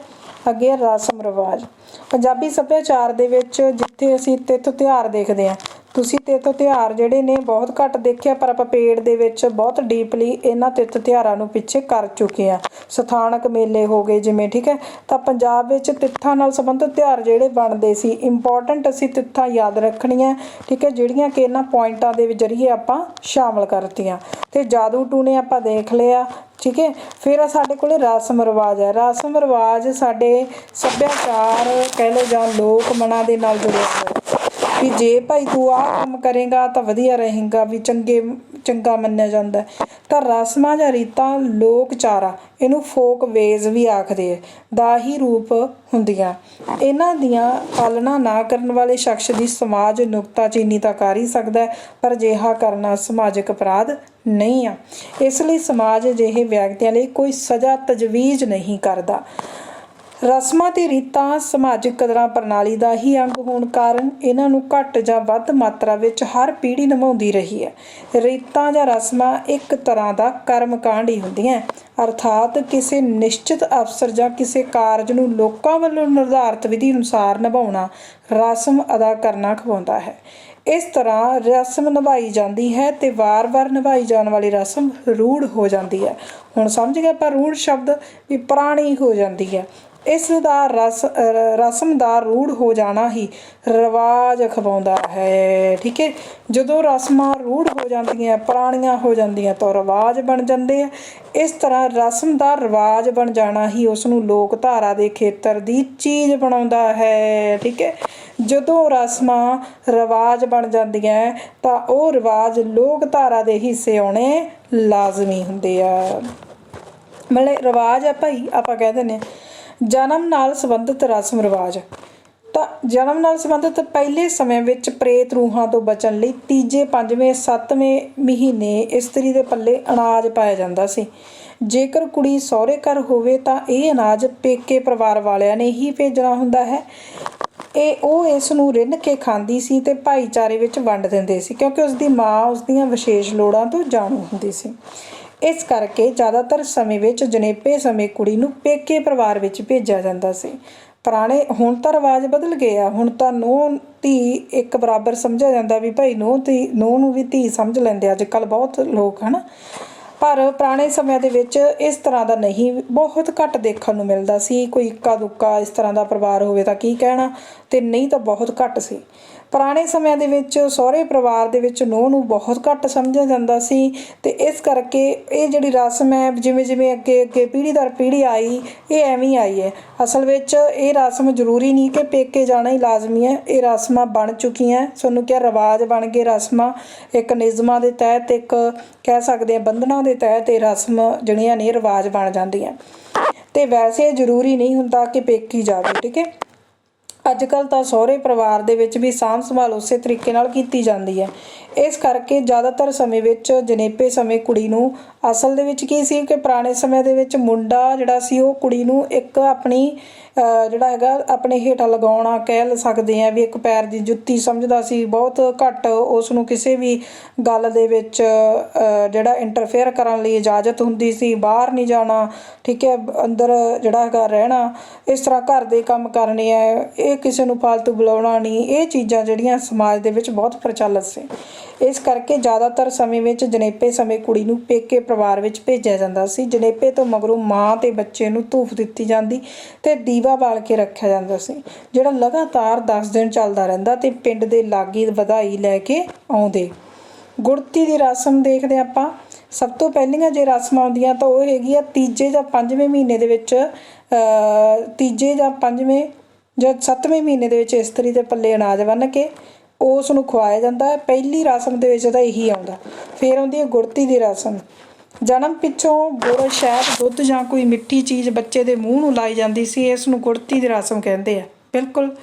ਅੱਗੇ ਰਸਮ ਰਿਵਾਜ। ਪੰਜਾਬੀ ਸੱਭਿਆਚਾਰ ਦੇ ਵਿੱਚ ਜਿੱਥੇ ਅਸੀਂ ਤਿੱਥ ਤਿਉਹਾਰ ਦੇਖਦੇ ਹਾਂ ਤੁਸੀਂ ਤਿੱਤ ਤਿਉਹਾਰ ਜਿਹੜੇ ਨੇ ਬਹੁਤ ਘੱਟ ਦੇਖਿਆ ਪਰ ਆਪਾਂ ਪੇੜ ਦੇ ਵਿੱਚ ਬਹੁਤ ਡੀਪਲੀ ਇਹਨਾਂ ਤਿੱਤ ਤਿਉਹਾਰਾਂ ਨੂੰ ਪਿੱਛੇ ਕਰ ਚੁੱਕੇ ਆ। ਸਥਾਨਕ ਮੇਲੇ ਹੋ ਗਏ ਜਿਵੇਂ, ਠੀਕ ਹੈ? ਤਾਂ ਪੰਜਾਬ ਵਿੱਚ ਤਿੱਥਾਂ ਨਾਲ ਸੰਬੰਧਿਤ ਤਿਉਹਾਰ ਜਿਹੜੇ ਬਣਦੇ ਸੀ ਇੰਪੋਰਟੈਂਟ ਅਸੀਂ ਤਿੱਥਾਂ ਯਾਦ ਰੱਖਣੀਆਂ, ਠੀਕ ਹੈ? ਜਿਹੜੀਆਂ ਕਿ ਇਹਨਾਂ ਪੁਆਇੰਟਾਂ ਦੇ ਜ਼ਰੀਏ ਆਪਾਂ ਸ਼ਾਮਲ ਕਰਤੀਆਂ। ਤੇ ਜਾਦੂ ਟੂਣੇ ਆਪਾਂ ਦੇਖ ਲਿਆ, ਠੀਕ ਹੈ? ਫਿਰ ਸਾਡੇ ਕੋਲੇ ਰਸਮ ਰਿਵਾਜ ਹੈ। ਰਸਮ ਰਿਵਾਜ ਸਾਡੇ ਸੱਭਿਆਚਾਰ ਕਹਿ ਲਓ ਜਾਂ ਲੋਕ ਮਨਾਂ ਦੇ ਨਾਲ ਜੁੜਿਆ ਹੋਇਆ ਵੀ ਜੇ ਭਾਈ ਤੂੰ ਆਹ ਕੰਮ ਕਰੇਗਾ ਤਾਂ ਵਧੀਆ ਰਹੇਗਾ, ਵੀ ਚੰਗੇ, ਚੰਗਾ ਮੰਨਿਆ ਜਾਂਦਾ ਤਾਂ ਰਸਮਾਂ ਜਾਂ ਰੀਤਾਂ ਲੋਕਚਾਰਾ ਇਹਨੂੰ ਫੋਕ ਵੇਜ਼ ਵੀ ਆਖਦੇ ਆ, ਦਾ ਹੀ ਰੂਪ ਹੁੰਦੀਆਂ। ਇਹਨਾਂ ਦੀਆਂ ਪਾਲਣਾ ਨਾ ਕਰਨ ਵਾਲੇ ਸ਼ਖਸ ਦੀ ਸਮਾਜ ਨੁਕਤਾਚੀਨੀ ਤਾਂ ਕਰ ਹੀ ਸਕਦਾ ਪਰ ਅਜਿਹਾ ਕਰਨਾ ਸਮਾਜਿਕ ਅਪਰਾਧ ਨਹੀਂ ਆ। ਇਸ ਲਈ ਸਮਾਜ ਅਜਿਹੇ ਵਿਅਕਤੀਆਂ ਲਈ ਕੋਈ ਸਜ਼ਾ ਤਜਵੀਜ਼ ਨਹੀਂ ਕਰਦਾ। ਰਸਮਾਂ ਤੇ ਰੀਤਾਂ ਸਮਾਜਿਕ ਕਦਰਾਂ ਪ੍ਰਣਾਲੀ ਦਾ ਹੀ ਅੰਗ ਹੋਣ ਕਾਰਨ ਇਹਨਾਂ ਨੂੰ ਘੱਟ ਜਾਂ ਵੱਧ ਮਾਤਰਾ ਵਿੱਚ ਹਰ ਪੀੜ੍ਹੀ ਨਿਭਾਉਂਦੀ ਰਹੀ ਹੈ। ਰੀਤਾਂ ਜਾਂ ਰਸਮਾਂ ਇੱਕ ਤਰ੍ਹਾਂ ਦਾ ਕਰਮਕਾਂਡ ਹੀ ਹੁੰਦੀਆਂ ਅਰਥਾਤ ਕਿਸੇ ਨਿਸ਼ਚਿਤ ਅਵਸਰ ਜਾਂ ਕਿਸੇ ਕਾਰਜ ਨੂੰ ਲੋਕਾਂ ਵੱਲੋਂ ਨਿਰਧਾਰਤ ਵਿਧੀ ਅਨੁਸਾਰ ਨਿਭਾਉਣਾ ਰਸਮ ਅਦਾ ਕਰਨਾ ਖਵਾਉਂਦਾ ਹੈ। ਇਸ ਤਰ੍ਹਾਂ ਰਸਮ ਨਿਭਾਈ ਜਾਂਦੀ ਹੈ ਤੇ ਵਾਰ-ਵਾਰ ਨਿਭਾਈ ਜਾਣ ਵਾਲੀ ਰਸਮ ਰੂੜ ਹੋ ਜਾਂਦੀ ਹੈ। ਹੁਣ ਸਮਝ ਗਏ ਆਪਾਂ ਰੂੜ ਸ਼ਬਦ ਵੀ ਪੁਰਾਣੀ ਹੋ ਜਾਂਦੀ ਹੈ। ਇਸ ਦਾ ਰਸ ਰਸਮ ਦਾ ਰੂੜ ਹੋ ਜਾਣਾ ਹੀ ਰਿਵਾਜ ਖਵਾਉਂਦਾ ਹੈ, ਠੀਕ ਹੈ? ਜਦੋਂ ਰਸਮਾਂ ਰੂੜ ਹੋ ਜਾਂਦੀਆਂ, ਪੁਰਾਣੀਆਂ ਹੋ ਜਾਂਦੀਆਂ ਤਾਂ ਰਿਵਾਜ ਬਣ ਜਾਂਦੇ ਆ। ਇਸ ਤਰ੍ਹਾਂ ਰਸਮ ਦਾ ਰਿਵਾਜ ਬਣ ਜਾਣਾ ਹੀ ਉਸ ਨੂੰ ਲੋਕ ਧਾਰਾ ਦੇ ਖੇਤਰ ਦੀ ਚੀਜ਼ ਬਣਾਉਂਦਾ ਹੈ, ਠੀਕ ਹੈ? ਜਦੋਂ ਰਸਮਾਂ ਰਿਵਾਜ ਬਣ ਜਾਂਦੀਆਂ, ਤਾਂ ਉਹ ਰਿਵਾਜ ਲੋਕ ਧਾਰਾ ਦੇ ਹਿੱਸੇ ਆਉਣੇ ਲਾਜ਼ਮੀ ਹੁੰਦੇ ਆ। ਮਤਲਬ ਰਿਵਾਜ ਆ ਭਾਈ, ਆਪਾਂ ਕਹਿ ਦਿੰਦੇ ਹਾਂ। ਜਨਮ ਨਾਲ ਸੰਬੰਧਿਤ ਰਸਮ ਰਿਵਾਜ। ਤਾਂ ਜਨਮ ਨਾਲ ਸੰਬੰਧਿਤ ਪਹਿਲੇ ਸਮੇਂ ਵਿੱਚ ਪ੍ਰੇਤ ਰੂਹਾਂ ਤੋਂ ਬਚਣ ਲਈ ਤੀਜੇ, ਪੰਜਵੇਂ, ਸੱਤਵੇਂ ਮਹੀਨੇ ਇਸਤਰੀ ਦੇ ਪੱਲੇ ਅਨਾਜ ਪਾਇਆ ਜਾਂਦਾ ਸੀ। ਜੇਕਰ ਕੁੜੀ ਸਹੁਰੇ ਘਰ ਹੋਵੇ ਤਾਂ ਇਹ ਅਨਾਜ ਪੇਕੇ ਪਰਿਵਾਰ ਵਾਲਿਆਂ ਨੇ ਹੀ ਭੇਜਣਾ ਹੁੰਦਾ ਹੈ। ਇਹ ਉਹ ਇਸ ਨੂੰ ਰਿੰਨ ਕੇ ਖਾਂਦੀ ਸੀ ਤੇ ਭਾਈਚਾਰੇ ਵਿੱਚ ਵੰਡ ਦਿੰਦੇ ਸੀ ਕਿਉਂਕਿ ਉਸ ਦੀ ਮਾਂ ਉਸ ਦੀਆਂ ਵਿਸ਼ੇਸ਼ ਲੋੜਾਂ ਤੋਂ ਜਾਣੂ ਹੁੰਦੀ ਸੀ। ਇਸ ਕਰਕੇ ਜ਼ਿਆਦਾਤਰ ਸਮੇਂ ਵਿੱਚ ਜਨੇਪੇ ਸਮੇਂ ਕੁੜੀ ਨੂੰ ਪੇਕੇ ਪਰਿਵਾਰ ਵਿੱਚ ਭੇਜਿਆ ਜਾਂਦਾ ਸੀ। ਪੁਰਾਣੇ ਹੁਣ ਤਾਂ ਰਿਵਾਜ ਬਦਲ ਗਏ ਆ। ਹੁਣ ਤਾਂ ਨੂੰਹ, ਧੀ ਇੱਕ ਬਰਾਬਰ ਸਮਝਿਆ ਜਾਂਦਾ ਵੀ ਭਾਈ ਨੂੰਹ, ਧੀ, ਨੂੰਹ ਨੂੰ ਵੀ ਧੀ ਸਮਝ ਲੈਂਦੇ ਅੱਜ ਕੱਲ ਬਹੁਤ ਲੋਕ ਹਨ। ਪਰ ਪੁਰਾਣੇ ਸਮਿਆਂ ਦੇ ਵਿੱਚ ਇਸ ਤਰ੍ਹਾਂ ਦਾ ਨਹੀਂ, ਬਹੁਤ ਘੱਟ ਦੇਖਣ ਨੂੰ ਮਿਲਦਾ ਸੀ। ਕੋਈ ਇੱਕਾ ਦੁੱਕਾ ਇਸ ਤਰ੍ਹਾਂ ਦਾ ਪਰਿਵਾਰ ਹੋਵੇ ਤਾਂ ਕੀ ਕਹਿਣਾ? ਤੇ ਨਹੀਂ ਤਾਂ ਬਹੁਤ ਘੱਟ ਸੀ। ਪੁਰਾਣੇ ਸਮਿਆਂ ਦੇ ਵਿੱਚ ਸਹੁਰੇ ਪਰਿਵਾਰ ਦੇ ਵਿੱਚ ਨੂੰਹ ਨੂੰ ਬਹੁਤ ਘੱਟ ਸਮਝਿਆ ਜਾਂਦਾ ਸੀ ਤੇ ਇਸ ਕਰਕੇ ਇਹ ਜਿਹੜੀ ਰਸਮ ਹੈ, ਜਿਵੇਂ ਜਿਵੇਂ ਅੱਗੇ ਅੱਗੇ ਪੀੜ੍ਹੀ ਦਰ ਪੀੜ੍ਹੀ ਆਈ, ਇਹ ਐਵੇਂ ਆਈ ਹੈ। ਅਸਲ ਵਿੱਚ ਇਹ ਰਸਮ ਜ਼ਰੂਰੀ ਨਹੀਂ ਕਿ ਪੇਕੇ ਜਾਣਾ ਹੀ ਲਾਜ਼ਮੀ ਹੈ, ਇਹ ਰਸਮਾਂ ਬਣ ਚੁੱਕੀਆਂ ਤੁਹਾਨੂੰ ਕਿਹਾ ਰਿਵਾਜ ਬਣ ਗਏ ਰਸਮਾਂ, ਇੱਕ ਨਿਯਮਾਂ ਦੇ ਤਹਿਤ, ਇੱਕ ਕਹਿ ਸਕਦੇ ਆ ਬੰਧਨਾਂ ਦੇ ਤਹਿਤ ਇਹ ਰਸਮ ਜਿਹੜੀਆਂ ਨੇ ਰਿਵਾਜ ਬਣ ਜਾਂਦੀਆਂ। ਤੇ ਵੈਸੇ ਜ਼ਰੂਰੀ ਨਹੀਂ ਹੁੰਦਾ ਕਿ ਪੇਕੀ ਜਾਵੇ, ਠੀਕ ਹੈ? ਅੱਜ ਕੱਲ ਤਾਂ ਸਹੁਰੇ ਪਰਿਵਾਰ ਦੇ ਵਿੱਚ ਵੀ ਸਾਂਭ ਸੰਭਾਲ ਉਸੇ ਤਰੀਕੇ ਨਾਲ ਕੀਤੀ ਜਾਂਦੀ ਹੈ। ਇਸ ਕਰਕੇ ਜ਼ਿਆਦਾਤਰ ਸਮੇਂ ਵਿੱਚ, ਜਨੇਪੇ ਸਮੇਂ ਕੁੜੀ ਨੂੰ ਅਸਲ ਦੇ ਵਿੱਚ ਕੀ ਸੀ ਕਿ ਪੁਰਾਣੇ ਸਮੇਂ ਦੇ ਵਿੱਚ ਮੁੰਡਾ ਜਿਹੜਾ ਸੀ ਉਹ ਕੁੜੀ ਨੂੰ ਇੱਕ ਆਪਣੀ ਜਿਹੜਾ ਹੈਗਾ ਆਪਣੇ ਹੇਠਾਂ ਲਗਾਉਣਾ ਕਹਿ ਸਕਦੇ ਆ ਵੀ ਇੱਕ ਪੈਰ ਦੀ ਜੁੱਤੀ ਸਮਝਦਾ ਸੀ, ਬਹੁਤ ਘੱਟ ਉਸ ਨੂੰ ਕਿਸੇ ਵੀ ਗੱਲ ਦੇ ਵਿੱਚ ਜਿਹੜਾ ਇੰਟਰਫੇਅਰ ਕਰਨ ਲਈ ਇਜਾਜ਼ਤ ਹੁੰਦੀ ਸੀ, ਬਾਹਰ ਨਹੀਂ ਜਾਣਾ, ਠੀਕ ਹੈ, ਅੰਦਰ ਜਿਹੜਾ ਹੈਗਾ ਰਹਿਣਾ, ਇਸ ਤਰ੍ਹਾਂ ਘਰ ਦੇ ਕੰਮ ਕਰਨੇ ਆ, ਇਹ ਕਿਸੇ ਨੂੰ ਫਾਲਤੂ ਬੁਲਾਉਣਾ ਨਹੀਂ, ਇਹ ਚੀਜ਼ਾਂ ਜਿਹੜੀਆਂ ਸਮਾਜ ਦੇ ਵਿੱਚ ਬਹੁਤ ਪ੍ਰਚਲਿਤ ਸੀ। ਇਸ ਕਰਕੇ ਜ਼ਿਆਦਾਤਰ ਸਮੇਂ ਵਿੱਚ ਜਨੇਪੇ ਸਮੇਂ ਕੁੜੀ ਨੂੰ ਪੇਕੇ ਪਰਿਵਾਰ ਵਿੱਚ ਭੇਜਿਆ ਜਾਂਦਾ ਸੀ। ਜਨੇਪੇ ਤੋਂ ਮਗਰੋਂ ਮਾਂ ਤੇ ਬੱਚੇ ਨੂੰ ਧੂਫ ਦਿੱਤੀ ਜਾਂਦੀ ਤੇ ਦੀਵਾ ਬਾਲ ਕੇ ਰੱਖਿਆ ਜਾਂਦਾ ਸੀ, ਜਿਹੜਾ ਲਗਾਤਾਰ 10 ਦਿਨ ਚੱਲਦਾ ਰਹਿੰਦਾ ਤੇ ਪਿੰਡ ਦੇ ਲਾਗੀ ਵਧਾਈ ਲੈ ਕੇ ਆਉਂਦੇ। ਗੁੜਤੀ ਦੀ ਰਸਮ ਦੇਖਦੇ ਆਪਾਂ। ਸਭ ਤੋਂ ਪਹਿਲੀਆਂ ਜੇ ਰਸਮਾਂ ਆਉਂਦੀਆਂ ਤਾਂ ਉਹ ਹੈਗੀ ਆ ਤੀਜੇ ਜਾਂ ਪੰਜਵੇਂ ਮਹੀਨੇ ਦੇ ਵਿੱਚ ਤੀਜੇ ਜਾਂ ਪੰਜਵੇਂ ਜਾਂ ਸੱਤਵੇਂ ਮਹੀਨੇ ਦੇ ਵਿੱਚ ਇਸਤਰੀ ਦੇ ਪੱਲੇ ਅਨਾਜ ਬੰਨ੍ਹ ਕੇ ਉਸ ਨੂੰ ਖਵਾਇਆ ਜਾਂਦਾ ਹੈ। ਪਹਿਲੀ ਰਸਮ ਦੇ ਵਿੱਚ ਤਾਂ ਇਹੀ ਆਉਂਦਾ ਫਿਰ ਆਉਂਦੀ ਹੈ ਗੁੜਤੀ ਦੀ ਰਸਮ। ਜਨਮ ਪਿੱਛੋਂ ਗੁੜ ਸ਼ਹਿਦ ਦੁੱਧ ਜਾਂ ਕੋਈ ਮਿੱਠੀ ਚੀਜ਼ ਬੱਚੇ ਦੇ ਮੂੰਹ ਨੂੰ ਲਾਈ ਜਾਂਦੀ ਸੀ ਇਸ ਨੂੰ ਗੁੜਤੀ ਦੀ ਰਸਮ ਕਹਿੰਦੇ ਆ। ਬਿਲਕੁਲ